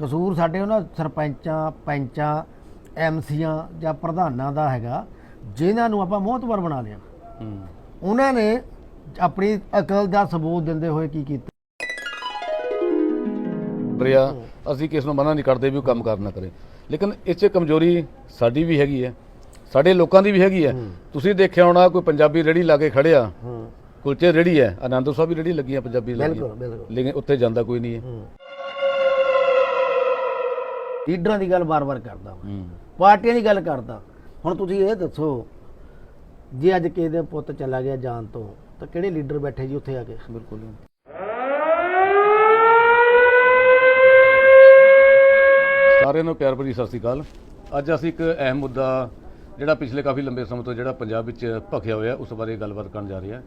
ਕਸੂਰ ਸਾਡੇ ਉਹਨਾਂ ਸਰਪੰਚਾਂ ਪੰਚਾਂ ਐਮਸੀਆਂ ਜਾਂ ਪ੍ਰਧਾਨਾਂ ਦਾ ਹੈਗਾ ਜਿਨ੍ਹਾਂ ਨੂੰ ਆਪਾਂ ਮੋਹਤਵਰ ਬਣਾ ਲਿਆ। ਉਹਨਾਂ ਨੇ ਆਪਣੀ ਅਕਲ ਦਾ ਸਬੂਤ ਦਿੰਦੇ ਹੋਏ ਕੀ ਕੀਤਾ? ਰਿਆ ਅਸੀਂ ਕਿਸ ਨੂੰ ਮਨਾ ਨਹੀਂ ਕਰਦੇ ਵੀ ਉਹ ਕੰਮ ਕਰ ਨਾ ਕਰੇ। ਲੇਕਿਨ ਇਹ 'ਚ ਕਮਜ਼ੋਰੀ ਸਾਡੀ ਵੀ ਹੈਗੀ ਹੈ। ਸਾਡੇ ਲੋਕਾਂ ਦੀ ਵੀ ਹੈਗੀ ਹੈ। ਤੁਸੀਂ ਦੇਖਿਆ ਹੋਣਾ ਕੋਈ ਪੰਜਾਬੀ ਰੇੜੀ ਲਾ ਕੇ ਖੜਿਆ ਕੁਲਚੇ ਰੇੜੀ ਹੈ। ਆਨੰਦ ਸਾਹਿਬ ਵੀ ਰੇੜੀ ਲੱਗੀ ਹੈ ਪੰਜਾਬੀ ਲੱਗੀ ਬਿਲਕੁਲ ਬਿਲਕੁਲ। ਲੇਕਿਨ ਉੱਥੇ ਜਾਂਦਾ ਕੋਈ ਨਹੀਂ ਹੈ। ਲੀਡਰਾਂ ਦੀ ਗੱਲ ਬਾਰ-ਬਾਰ ਕਰਦਾ ਮੈਂ। ਹੂੰ। ਪਾਰਟੀਆਂ ਦੀ ਗੱਲ ਕਰਦਾ। ਹੁਣ ਤੁਸੀਂ ਇਹ ਦੱਸੋ ਜੇ ਅੱਜ ਕਿਸੇ ਦੇ ਪੁੱਤ ਚਲਾ ਗਿਆ ਜਾਨ ਤੋਂ ਤਾਂ ਕਿਹੜੇ ਲੀਡਰ ਬੈਠੇ ਜੀ ਉੱਥੇ ਆ ਕੇ? ਬਿਲਕੁਲ ਸਾਰਿਆਂ ਨੂੰ ਪਿਆਰ ਭਰੀ ਸਤਿ ਸ੍ਰੀ ਅਕਾਲ। ਅੱਜ ਅਸੀਂ ਇੱਕ ਅਹਿਮ ਮੁੱਦਾ ਜਿਹੜਾ ਪਿਛਲੇ ਕਾਫੀ ਲੰਬੇ ਸਮੇਂ ਤੋਂ ਜਿਹੜਾ ਪੰਜਾਬ ਵਿੱਚ ਭਖਿਆ ਹੋਇਆ ਉਸ ਬਾਰੇ ਗੱਲਬਾਤ ਕਰਨ ਜਾ ਰਹੇ। ਹਾਂ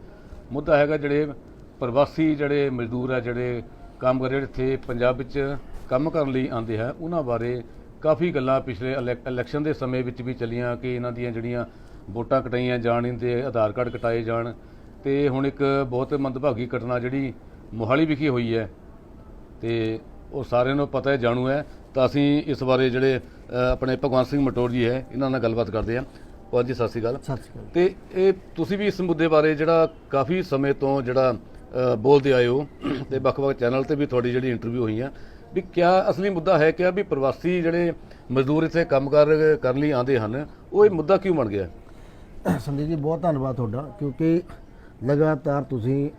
ਮੁੱਦਾ ਹੈਗਾ ਜਿਹੜੇ ਪ੍ਰਵਾਸੀ ਜਿਹੜੇ ਮਜ਼ਦੂਰ ਆ ਜਿਹੜੇ ਕੰਮ ਕਰ ਰਹੇ ਇੱਥੇ ਪੰਜਾਬ ਵਿੱਚ ਕੰਮ ਕਰਨ ਲਈ ਆਉਂਦੇ ਹੈ ਉਹਨਾਂ ਬਾਰੇ ਕਾਫੀ ਗੱਲਾਂ ਪਿਛਲੇ ਇਲੈਕ- ਇਲੈਕਸ਼ਨ ਦੇ ਸਮੇਂ ਵਿੱਚ ਵੀ ਚੱਲੀਆਂ ਕਿ ਇਹਨਾਂ ਦੀਆਂ ਜਿਹੜੀਆਂ ਵੋਟਾਂ ਕਟਾਈਆਂ ਜਾਣ ਤੇ ਆਧਾਰ ਕਾਰਡ ਕਟਾਏ ਜਾਣ ਤੇ ਹੁਣ ਇੱਕ ਬਹੁਤ ਮੰਦਭਾਗੀ ਘਟਨਾ ਜਿਹੜੀ ਮੋਹਾਲੀ ਵਿਖੇ ਹੋਈ ਹੈ ਤੇ ਉਹ ਸਾਰਿਆਂ ਨੂੰ ਪਤਾ ਹੈ ਜਾਣੂ ਹੈ। ਤਾਂ ਅਸੀਂ ਇਸ ਬਾਰੇ ਜਿਹੜੇ ਆਪਣੇ ਭਗਵੰਤ ਸਿੰਘ ਮਟੋਰ ਜੀ ਹੈ ਇਹਨਾਂ ਨਾਲ ਗੱਲਬਾਤ ਕਰਦੇ ਹਾਂ। ਭਗਵੰਤ ਜੀ ਸਤਿ ਸ਼੍ਰੀ ਅਕਾਲ। ਸਤਿ ਸ਼੍ਰੀ ਅਕਾਲ। ਤੇ ਇਹ ਤੁਸੀਂ ਵੀ ਇਸ ਮੁੱਦੇ ਬਾਰੇ ਜਿਹੜਾ ਕਾਫੀ ਸਮੇਂ ਤੋਂ ਜਿਹੜਾ ਬੋਲਦੇ ਆਏ ਹੋ ਤੇ ਵੱਖ-ਵੱਖ ਚੈਨਲ ਤੇ ਵੀ ਤੁਹਾਡੀ ਜਿਹੜੀ ਇੰਟਰਵਿਊ ਹੋਈਆਂ ਵੀ ਕਿਆ ਅਸਲੀ ਮੁੱਦਾ ਹੈ ਕਿ ਵੀ ਪ੍ਰਵਾਸੀ ਜਿਹੜੇ ਮਜ਼ਦੂਰ ਇੱਥੇ ਕੰਮ ਕੰਮਕਾਰ ਕਰਨ ਲਈ ਆਉਂਦੇ ਹਨ, ਉਹ ਇਹ ਮੁੱਦਾ ਕਿਉਂ ਬਣ ਗਿਆ? ਸੰਦੀਪ ਜੀ, ਬਹੁਤ ਧੰਨਵਾਦ ਤੁਹਾਡਾ, ਕਿਉਂਕਿ ਲਗਾਤਾਰ ਤੁਸੀਂ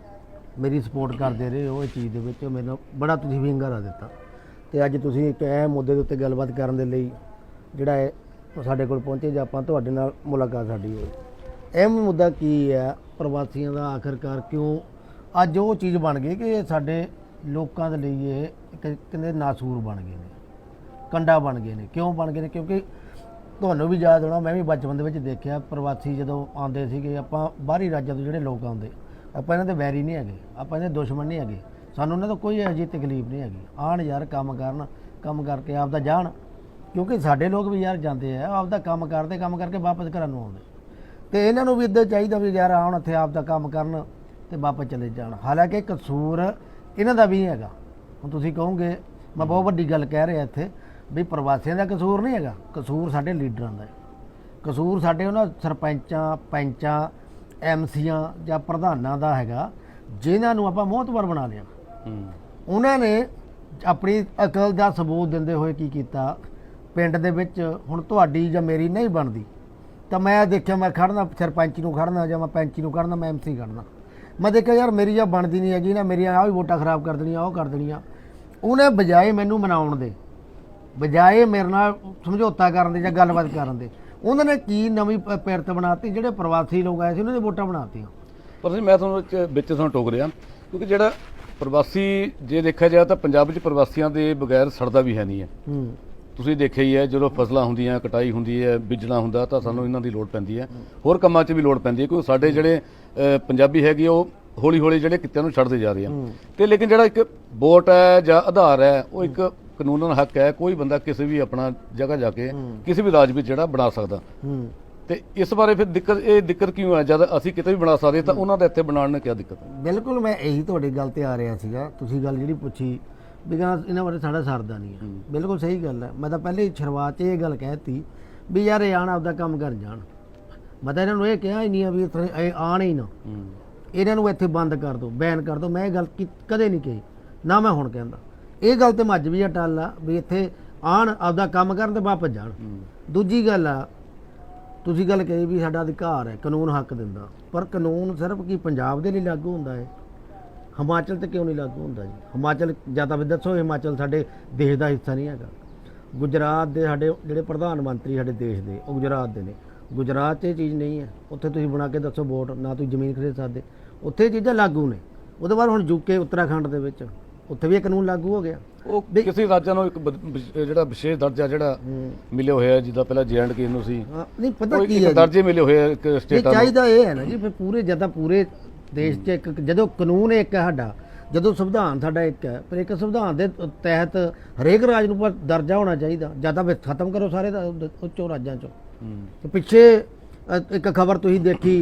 ਮੇਰੀ ਸਪੋਰਟ ਕਰਦੇ ਰਹੇ ਹੋ ਇਹ ਚੀਜ਼ ਦੇ ਵਿੱਚ, ਮੈਨੂੰ ਬੜਾ ਤੁਸੀਂ ਵੀ ਹੰਗਾਰਾ ਦਿੱਤਾ। ਤੇ ਅੱਜ ਤੁਸੀਂ ਇੱਕ ਅਹਿਮ ਮੁੱਦੇ ਦੇ ਉੱਤੇ ਗੱਲਬਾਤ ਕਰਨ ਦੇ ਲਈ ਜਿਹੜਾ ਹੈ ਉਹ ਸਾਡੇ ਕੋਲ ਪਹੁੰਚੇ, ਜਾਂ ਆਪਾਂ ਤੁਹਾਡੇ ਨਾਲ ਮੁਲਾਕਾਤ ਸਾਡੀ ਹੋਈ। ਅਹਿਮ ਮੁੱਦਾ ਕੀ ਹੈ? ਪ੍ਰਵਾਸੀਆਂ ਦਾ ਆਖਰਕਾਰ ਕਿਉਂ ਅੱਜ ਉਹ ਚੀਜ਼ ਬਣ ਗਈ ਕਿ ਸਾਡੇ ਲੋਕਾਂ ਦੇ ਲਈ ਇਹ ਇੱਕ ਕਹਿੰਦੇ ਨਾਸੂਰ ਬਣ ਗਏ ਨੇ, ਕੰਡਾ ਬਣ ਗਏ ਨੇ। ਕਿਉਂ ਬਣ ਗਏ ਨੇ? ਕਿਉਂਕਿ ਤੁਹਾਨੂੰ ਵੀ ਯਾਦ ਹੋਣਾ, ਮੈਂ ਵੀ ਬਚਪਨ ਦੇ ਵਿੱਚ ਦੇਖਿਆ, ਪ੍ਰਵਾਸੀ ਜਦੋਂ ਆਉਂਦੇ ਸੀਗੇ, ਆਪਾਂ ਬਾਹਰੀ ਰਾਜਾਂ ਤੋਂ ਜਿਹੜੇ ਲੋਕ ਆਉਂਦੇ, ਆਪਾਂ ਇਹਨਾਂ ਦੇ ਵੈਰੀ ਨਹੀਂ ਹੈਗੇ, ਆਪਾਂ ਇਹਨਾਂ ਦੇ ਦੁਸ਼ਮਣ ਨਹੀਂ ਹੈਗੇ। ਸਾਨੂੰ ਉਹਨਾਂ ਤੋਂ ਕੋਈ ਇਹੋ ਜਿਹੀ ਤਕਲੀਫ ਨਹੀਂ ਹੈਗੀ। ਆਣ ਯਾਰ ਕੰਮ ਕਰਨ, ਕੰਮ ਕਰਕੇ ਆਪਦਾ ਜਾਣ। ਕਿਉਂਕਿ ਸਾਡੇ ਲੋਕ ਵੀ ਯਾਰ ਜਾਂਦੇ ਆ, ਆਪਦਾ ਕੰਮ ਕਰਦੇ, ਕੰਮ ਕਰਕੇ ਵਾਪਸ ਘਰਾਂ ਨੂੰ ਆਉਂਦੇ। ਤੇ ਇਹਨਾਂ ਨੂੰ ਵੀ ਇੱਦਾਂ ਚਾਹੀਦਾ ਵੀ ਯਾਰ ਆਉਣ ਇੱਥੇ ਆਪ ਦਾ ਕੰਮ ਕਰਨ ਤੇ ਵਾਪਸ ਚਲੇ ਜਾਣ। ਹਾਲਾਂਕਿ ਕਸੂਰ ਇਹਨਾਂ ਦਾ ਵੀ ਹੈਗਾ। ਹੁਣ ਤੁਸੀਂ ਕਹੋਗੇ ਮੈਂ ਬਹੁਤ ਵੱਡੀ ਗੱਲ ਕਹਿ ਰਿਹਾ ਇੱਥੇ ਵੀ ਪ੍ਰਵਾਸੀਆਂ ਦਾ ਕਸੂਰ ਨਹੀਂ ਹੈਗਾ। ਕਸੂਰ ਸਾਡੇ ਲੀਡਰਾਂ ਦਾ ਹੈ। ਕਸੂਰ ਸਾਡੇ ਉਹਨਾਂ ਸਰਪੰਚਾਂ ਪੰਚਾਂ ਐਮਸੀਆਂ ਜਾਂ ਪ੍ਰਧਾਨਾਂ ਦਾ ਹੈਗਾ ਜਿਨ੍ਹਾਂ ਨੂੰ ਆਪਾਂ ਮੋਹਤਵਰ ਬਣਾ ਲਿਆ। ਉਹਨਾਂ ਨੇ ਆਪਣੀ ਅਕਲ ਦਾ ਸਬੂਤ ਦਿੰਦੇ ਹੋਏ ਕੀ ਕੀਤਾ? ਪਿੰਡ ਦੇ ਵਿੱਚ ਹੁਣ ਤੁਹਾਡੀ ਜਾਂ ਮੇਰੀ ਨਹੀਂ ਬਣਦੀ। ਤਾਂ ਮੈਂ ਦੇਖਿਆ ਮੈਂ ਖੜਨਾ ਸਰਪੰਚ ਨੂੰ ਖੜਨਾ ਜਾਂ ਮੈਂ ਪੰਚੀ ਨੂੰ ਖੜਨਾ ਮੈਂ ਐਮਸੀ ਖੜਨਾ ਮੈਂ ਦੇਖਿਆ ਯਾਰ ਮੇਰੀ ਜਾਂ ਬਣਦੀ ਨਹੀਂ ਹੈਗੀ ਨਾ ਮੇਰੀਆਂ ਆਹ ਵੀ ਵੋਟਾਂ ਖਰਾਬ ਕਰ ਦੇਣੀਆਂ ਉਹ ਕਰ ਦੇਣੀਆਂ। ਉਹਨੇ ਬਜਾਏ ਮੈਨੂੰ ਮਨਾਉਣ ਦੇ। ਬਜਾਏ ਮੇਰੇ ਨਾਲ ਸਮਝੌਤਾ ਕਰਨ ਦੇ ਜਾਂ ਗੱਲਬਾਤ ਕਰਨ ਦੇ। ਉਹਨਾਂ ਨੇ ਕੀ ਨਵੀਂ ਪ- ਪਿਰਤ ਬਣਾਤੀ ਜਿਹੜੇ ਪ੍ਰਵਾਸੀ ਲੋਕ ਆਏ ਸੀ ਉਹਨਾਂ ਦੇ ਵੋਟਾਂ ਬਣਾਤੀਆਂ। ਪਰ ਜੀ ਮੈਂ ਤੁਹਾਨੂੰ ਵਿੱਚ ਵਿੱਚ ਤੁਹਾਨੂੰ ਟੋਕ ਰਿਹਾ ਕਿਉਂਕਿ ਜਿਹੜਾ ਪ੍ਰਵਾਸੀ ਜੇ ਦੇਖਿਆ ਜਾਏ ਤਾਂ ਪੰਜਾਬ ਵਿੱਚ ਪ੍ਰਵਾਸੀਆਂ ਦੇ ਬਗੈਰ ਸਰਦਾ ਵੀ ਹੈ ਨਹੀਂ ਹੈ। ਹੂੰ। ਤੁਸੀਂ ਦੇਖਿਆ ਹੀ ਹੈ ਜਦੋਂ ਫਸਲਾਂ ਹੁੰਦੀਆਂ ਕਟਾਈ ਹੁੰਦੀ ਹੈ ਬੀਜਣਾ ਹੁੰਦਾ ਤਾਂ ਸਾਨੂੰ ਇਹਨਾਂ ਦੀ ਲੋੜ ਪੈਂਦੀ ਹੈ। ਹੋਰ ਕੰਮਾਂ 'ਚ ਵੀ ਲੋੜ ਪੈਂਦੀ ਹੈ ਕਿਉਂਕਿ ਸਾਡੇ ਜਿਹੜੇ ਅ, ਪੰਜਾਬੀ ਹੈਗੇ ਉਹ ਹੌਲੀ ਹੌਲੀ ਜਿਹੜੇ ਕਿੱਤਿਆਂ ਨੂੰ ਛੱਡਦੇ ਜਾ ਰਹੇ ਆ। ਤੇ ਲੇਕਿਨ ਜਿਹੜਾ ਇੱਕ ਵੋਟ ਹੈ ਜਾਂ ਆਧਾਰ ਹੈ ਉਹ ਇੱਕ ਕਾਨੂੰਨਨ ਹੱਕ ਹੈ ਕੋਈ ਬੰਦਾ ਕਿਸੇ ਵੀ ਆਪਣਾ ਜਗ੍ਹਾ ਜਾ ਕੇ ਕਿਸੇ ਵੀ ਰਾਜ ਵਿੱਚ ਜਿਹੜਾ ਬਣਾ ਸਕਦਾ। ਹੂੰ। ਤੇ ਇਸ ਬਾਰੇ ਫਿਰ ਦਿੱਕਤ ਇਹ ਦਿੱਕਤ ਕਿਉਂ ਹੈ? ਜਦ ਅਸੀਂ ਕਿਤੇ ਵੀ ਬਣਾ ਸਕਦੇ ਤਾਂ ਉਹਨਾਂ ਦਾ ਇੱਥੇ ਬਣਾਉਣ ਨਾਲ ਕੀ ਦਿੱਕਤ ਹੈ? ਬਿਲਕੁਲ ਮੈਂ ਇਹੀ ਤੁਹਾਡੀ ਗੱਲ ਤੇ ਆ ਰਿਹਾ ਸੀਗਾ। ਤੁਸੀਂ ਗੱਲ ਜਿਹੜੀ ਪੁੱਛੀ ਵੀ ਕਹਿੰਦਾ ਇਹਨਾਂ ਬਾਰੇ ਸਾਡਾ ਸਰਦਾ ਨਹੀਂ ਹੈ। ਬਿਲਕੁਲ ਸਹੀ ਗੱਲ ਹੈ। ਮੈਂ ਤਾਂ ਪਹਿਲੇ ਹੀ ਸ਼ੁਰੂਆਤ 'ਚ ਇਹ ਗੱਲ ਕਹਿਤੀ ਵੀ ਯਾਰ ਇਹ ਆਣ ਆਪਦਾ ਕੰਮ ਕਰ ਜਾਣ। ਮੈਂ ਤਾਂ ਇਹਨਾਂ ਨੂੰ ਇਹ ਕਿਹਾ ਹੀ ਨਹੀਂ ਆ ਵੀ ਇੱਥੇ ਇਹ ਆਣ ਹੀ ਨਾ। ਇਹਨਾਂ ਨੂੰ ਇੱਥੇ ਬੰਦ ਕਰ ਦਿਓ ਬੈਨ ਕਰ ਦਿਓ ਮੈਂ ਇਹ ਗੱਲ ਕਦੇ ਨਹੀਂ ਕਹੀ। ਨਾ ਮੈਂ ਹੁਣ ਕਹਿੰਦਾ। ਇਹ ਗੱਲ ਤੇ ਮੱਝ ਵੀ ਅਟਲ ਆ ਵੀ ਇੱਥੇ ਆਣ ਆਪਦਾ ਕੰਮ ਕਰਨ ਤੇ ਵਾਪਸ ਜਾਣ। ਦੂਜੀ ਗੱਲ ਆ ਤੁਸੀਂ ਗੱਲ ਕਹੀ ਵੀ ਸਾਡਾ ਅਧਿਕਾਰ ਹੈ ਕਾਨੂੰਨ ਹੱਕ ਦਿੰਦਾ। ਪਰ ਕਾਨੂੰਨ ਸਿਰਫ ਕੀ ਪੰਜਾਬ ਦੇ ਲਈ ਲਾਗੂ ਹੁੰਦਾ ਹੈ? ਹਿਮਾਚਲ ਤੇ ਕਿਉਂ ਨਹੀਂ ਲਾਗੂ ਹੁੰਦਾ ਜੀ? ਹਿਮਾਚਲ ਜਾਂ ਤਾਂ ਵੀ ਦੱਸੋ ਹਿਮਾਚਲ ਸਾਡੇ ਦੇਸ਼ ਦਾ ਹਿੱਸਾ ਨਹੀਂ ਹੈਗਾ। ਗੁਜਰਾਤ ਦੇ ਸਾਡੇ ਜਿਹੜੇ ਪ੍ਰਧਾਨ ਮੰਤਰੀ ਸਾਡੇ ਦੇਸ਼ ਦੇ ਉਹ ਗੁਜਰਾਤ ਦੇ ਨੇ। ਗੁਜਰਾਤ 'ਚ ਇਹ ਚੀਜ਼ ਨਹੀਂ ਹੈ। ਉੱਥੇ ਤੁਸੀਂ ਬਣਾ ਕੇ ਦੱਸੋ ਵੋਟ ਨਾ ਤੁਸੀਂ ਜ਼ਮੀਨ ਖਰੀਦ ਸਕਦੇ। ਉੱਥੇ ਚੀਜ਼ਾਂ ਲਾਗੂ ਨੇ। ਉਹਦੇ ਬਾਅਦ ਹੁਣ ਯੂਕੇ ਉੱਤਰਾਖੰਡ ਦੇ ਵਿੱਚ ਉੱਥੇ ਵੀ ਇਹ ਕਾਨੂੰਨ ਲਾਗੂ ਹੋ ਗਿਆ। ਉਹ ਕਿਸੇ ਰਾਜਾਂ ਨੂੰ ਇੱਕ ਜਿਹੜਾ ਵਿਸ਼ੇਸ਼ ਦਰਜਾ ਜਿਹੜਾ ਮਿਲਿਆ ਹੋਇਆ ਜਿੱਦਾਂ ਪਹਿਲਾਂ ਜੈਂਡ ਨੂੰ ਸੀ ਨਹੀਂ ਪਤਾ ਕੀ ਹੈ? ਦਰਜੇ ਮਿਲੇ ਹੋਏ ਇੱਕ ਸਟੇਟਾਂ ਨੂੰ। ਚਾਹੀਦਾ ਇਹ ਹੈ ਨਾ ਜੀ ਫਿਰ ਪੂਰੇ ਜਦਾਂ ਪੂਰੇ ਦੇਸ਼ 'ਚ ਇੱਕ ਜਦੋਂ ਕਾਨੂੰਨ ਇੱਕ ਹੈ ਸਾਡਾ ਜਦੋਂ ਸੰਵਿਧਾਨ ਸਾਡਾ ਇੱਕ ਹੈ ਪਰ ਇੱਕ ਸੰਵਿਧਾਨ ਦੇ ਤਹਿਤ ਹਰੇਕ ਰਾਜ ਨੂੰ ਪਰ ਦਰਜਾ ਹੋਣਾ ਚਾਹੀਦਾ ਜਾਂ ਤਾਂ ਫਿਰ ਖਤਮ ਕਰੋ ਸਾਰੇ ਉੱਚੋਂ ਰਾਜਾਂ 'ਚੋਂ। ਤੇ ਪਿੱਛੇ ਇੱਕ ਖਬਰ ਤੁਸੀਂ ਦੇਖੀ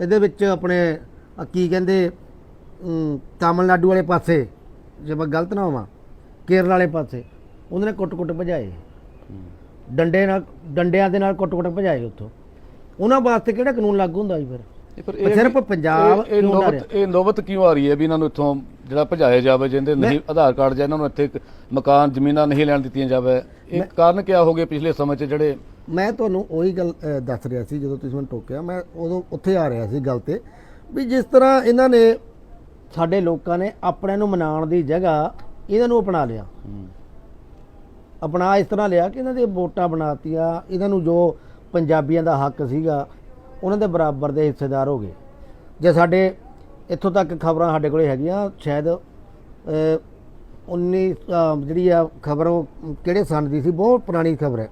ਇਹਦੇ ਵਿੱਚ ਆਪਣੇ ਕੀ ਕਹਿੰਦੇ ਤਾਮਿਲਨਾਡੂ ਵਾਲੇ ਪਾਸੇ ਜੇ ਮੈਂ ਗਲਤ ਨਾ ਹੋਵਾਂ ਕੇਰਲ ਵਾਲੇ ਪਾਸੇ ਉਹਨਾਂ ਨੇ ਕੁੱਟ-ਕੁੱਟ ਭਜਾਏ। ਡੰਡੇ ਨਾਲ ਡੰਡਿਆਂ ਦੇ ਨਾਲ ਕੁੱਟ-ਕੁੱਟ ਭਜਾਏ ਉੱਥੋਂ। ਉਹਨਾਂ ਵਾਸਤੇ ਕਿਹੜਾ ਕਾਨੂੰਨ ਲਾਗੂ ਹੁੰਦਾ ਜੀ ਫਿਰ? ਪਰ ਪਰ ਸਿਰਫ ਪੰਜਾਬ ਇਹ- ਇਹ ਕਿਉਂ ਨਾ ਨੌਬਤ ਇਹ ਨੌਬਤ ਕਿਉਂ ਆ ਰਹੀ ਹੈ ਵੀ ਇਹਨਾਂ ਨੂੰ ਇੱਥੋਂ ਜਿਹੜਾ ਭਜਾਇਆ ਜਾਵੇ ਜਿੰਦੇ ਨਹੀਂ ਆਧਾਰ ਕਾਰਡ ਜਾਂ ਇਹਨਾਂ ਨੂੰ ਇੱਥੇ ਇੱਕ ਮਕਾਨ ਜ਼ਮੀਨਾਂ ਨਹੀਂ ਲੈਣ ਦਿੱਤੀਆਂ ਜਾਵੇ? ਇਹ ਕਾਰਨ ਕਿਆ ਹੋ ਗਏ ਪਿਛਲੇ ਸਮੇਂ 'ਚ ਜਿਹੜੇ ਮੈਂ ਤੁਹਾਨੂੰ ਉਹੀ ਗੱਲ ਅ, ਦੱਸ ਰਿਹਾ ਸੀ ਜਦੋਂ ਤੁਸੀਂ ਮੈਨੂੰ ਟੋਕਿਆ। ਮੈਂ ਉਦੋਂ ਉੱਥੇ ਆ ਰਿਹਾ ਸੀ ਗੱਲ ਤੇ ਵੀ ਜਿਸ ਤਰ੍ਹਾਂ ਇਹਨਾਂ ਨੇ ਸਾਡੇ ਲੋਕਾਂ ਨੇ ਆਪਣੇ ਨੂੰ ਮਨਾਉਣ ਦੀ ਜਗ੍ਹਾ ਇਹਨਾਂ ਨੂੰ ਅਪਣਾ ਲਿਆ। ਆਪਣਾ ਇਸ ਤਰ੍ਹਾਂ ਲਿਆ ਕਿ ਇਹਨਾਂ ਦੇ ਵੋਟਾਂ ਬਣਾਤੀਆਂ ਇਹਨਾਂ ਨੂੰ ਜੋ ਪੰਜਾਬੀਆਂ ਦਾ ਹੱਕ ਸੀਗਾ ਉਹਨਾਂ ਦੇ ਬਰਾਬਰ ਦੇ ਹਿੱਸੇਦਾਰ ਹੋ ਗਏ। ਜੇ ਸਾਡੇ ਇੱਥੋਂ ਤੱਕ ਖਬਰਾਂ ਸਾਡੇ ਕੋਲੇ ਹੈਗੀਆਂ ਸ਼ਾਇਦ ਅ, 19 ਜਿਹੜੀ ਆ ਖਬਰ ਉਹ ਕਿਹੜੇ ਸਨ ਦੀ ਸੀ? ਬਹੁਤ ਪੁਰਾਣੀ ਖਬਰ ਹੈ।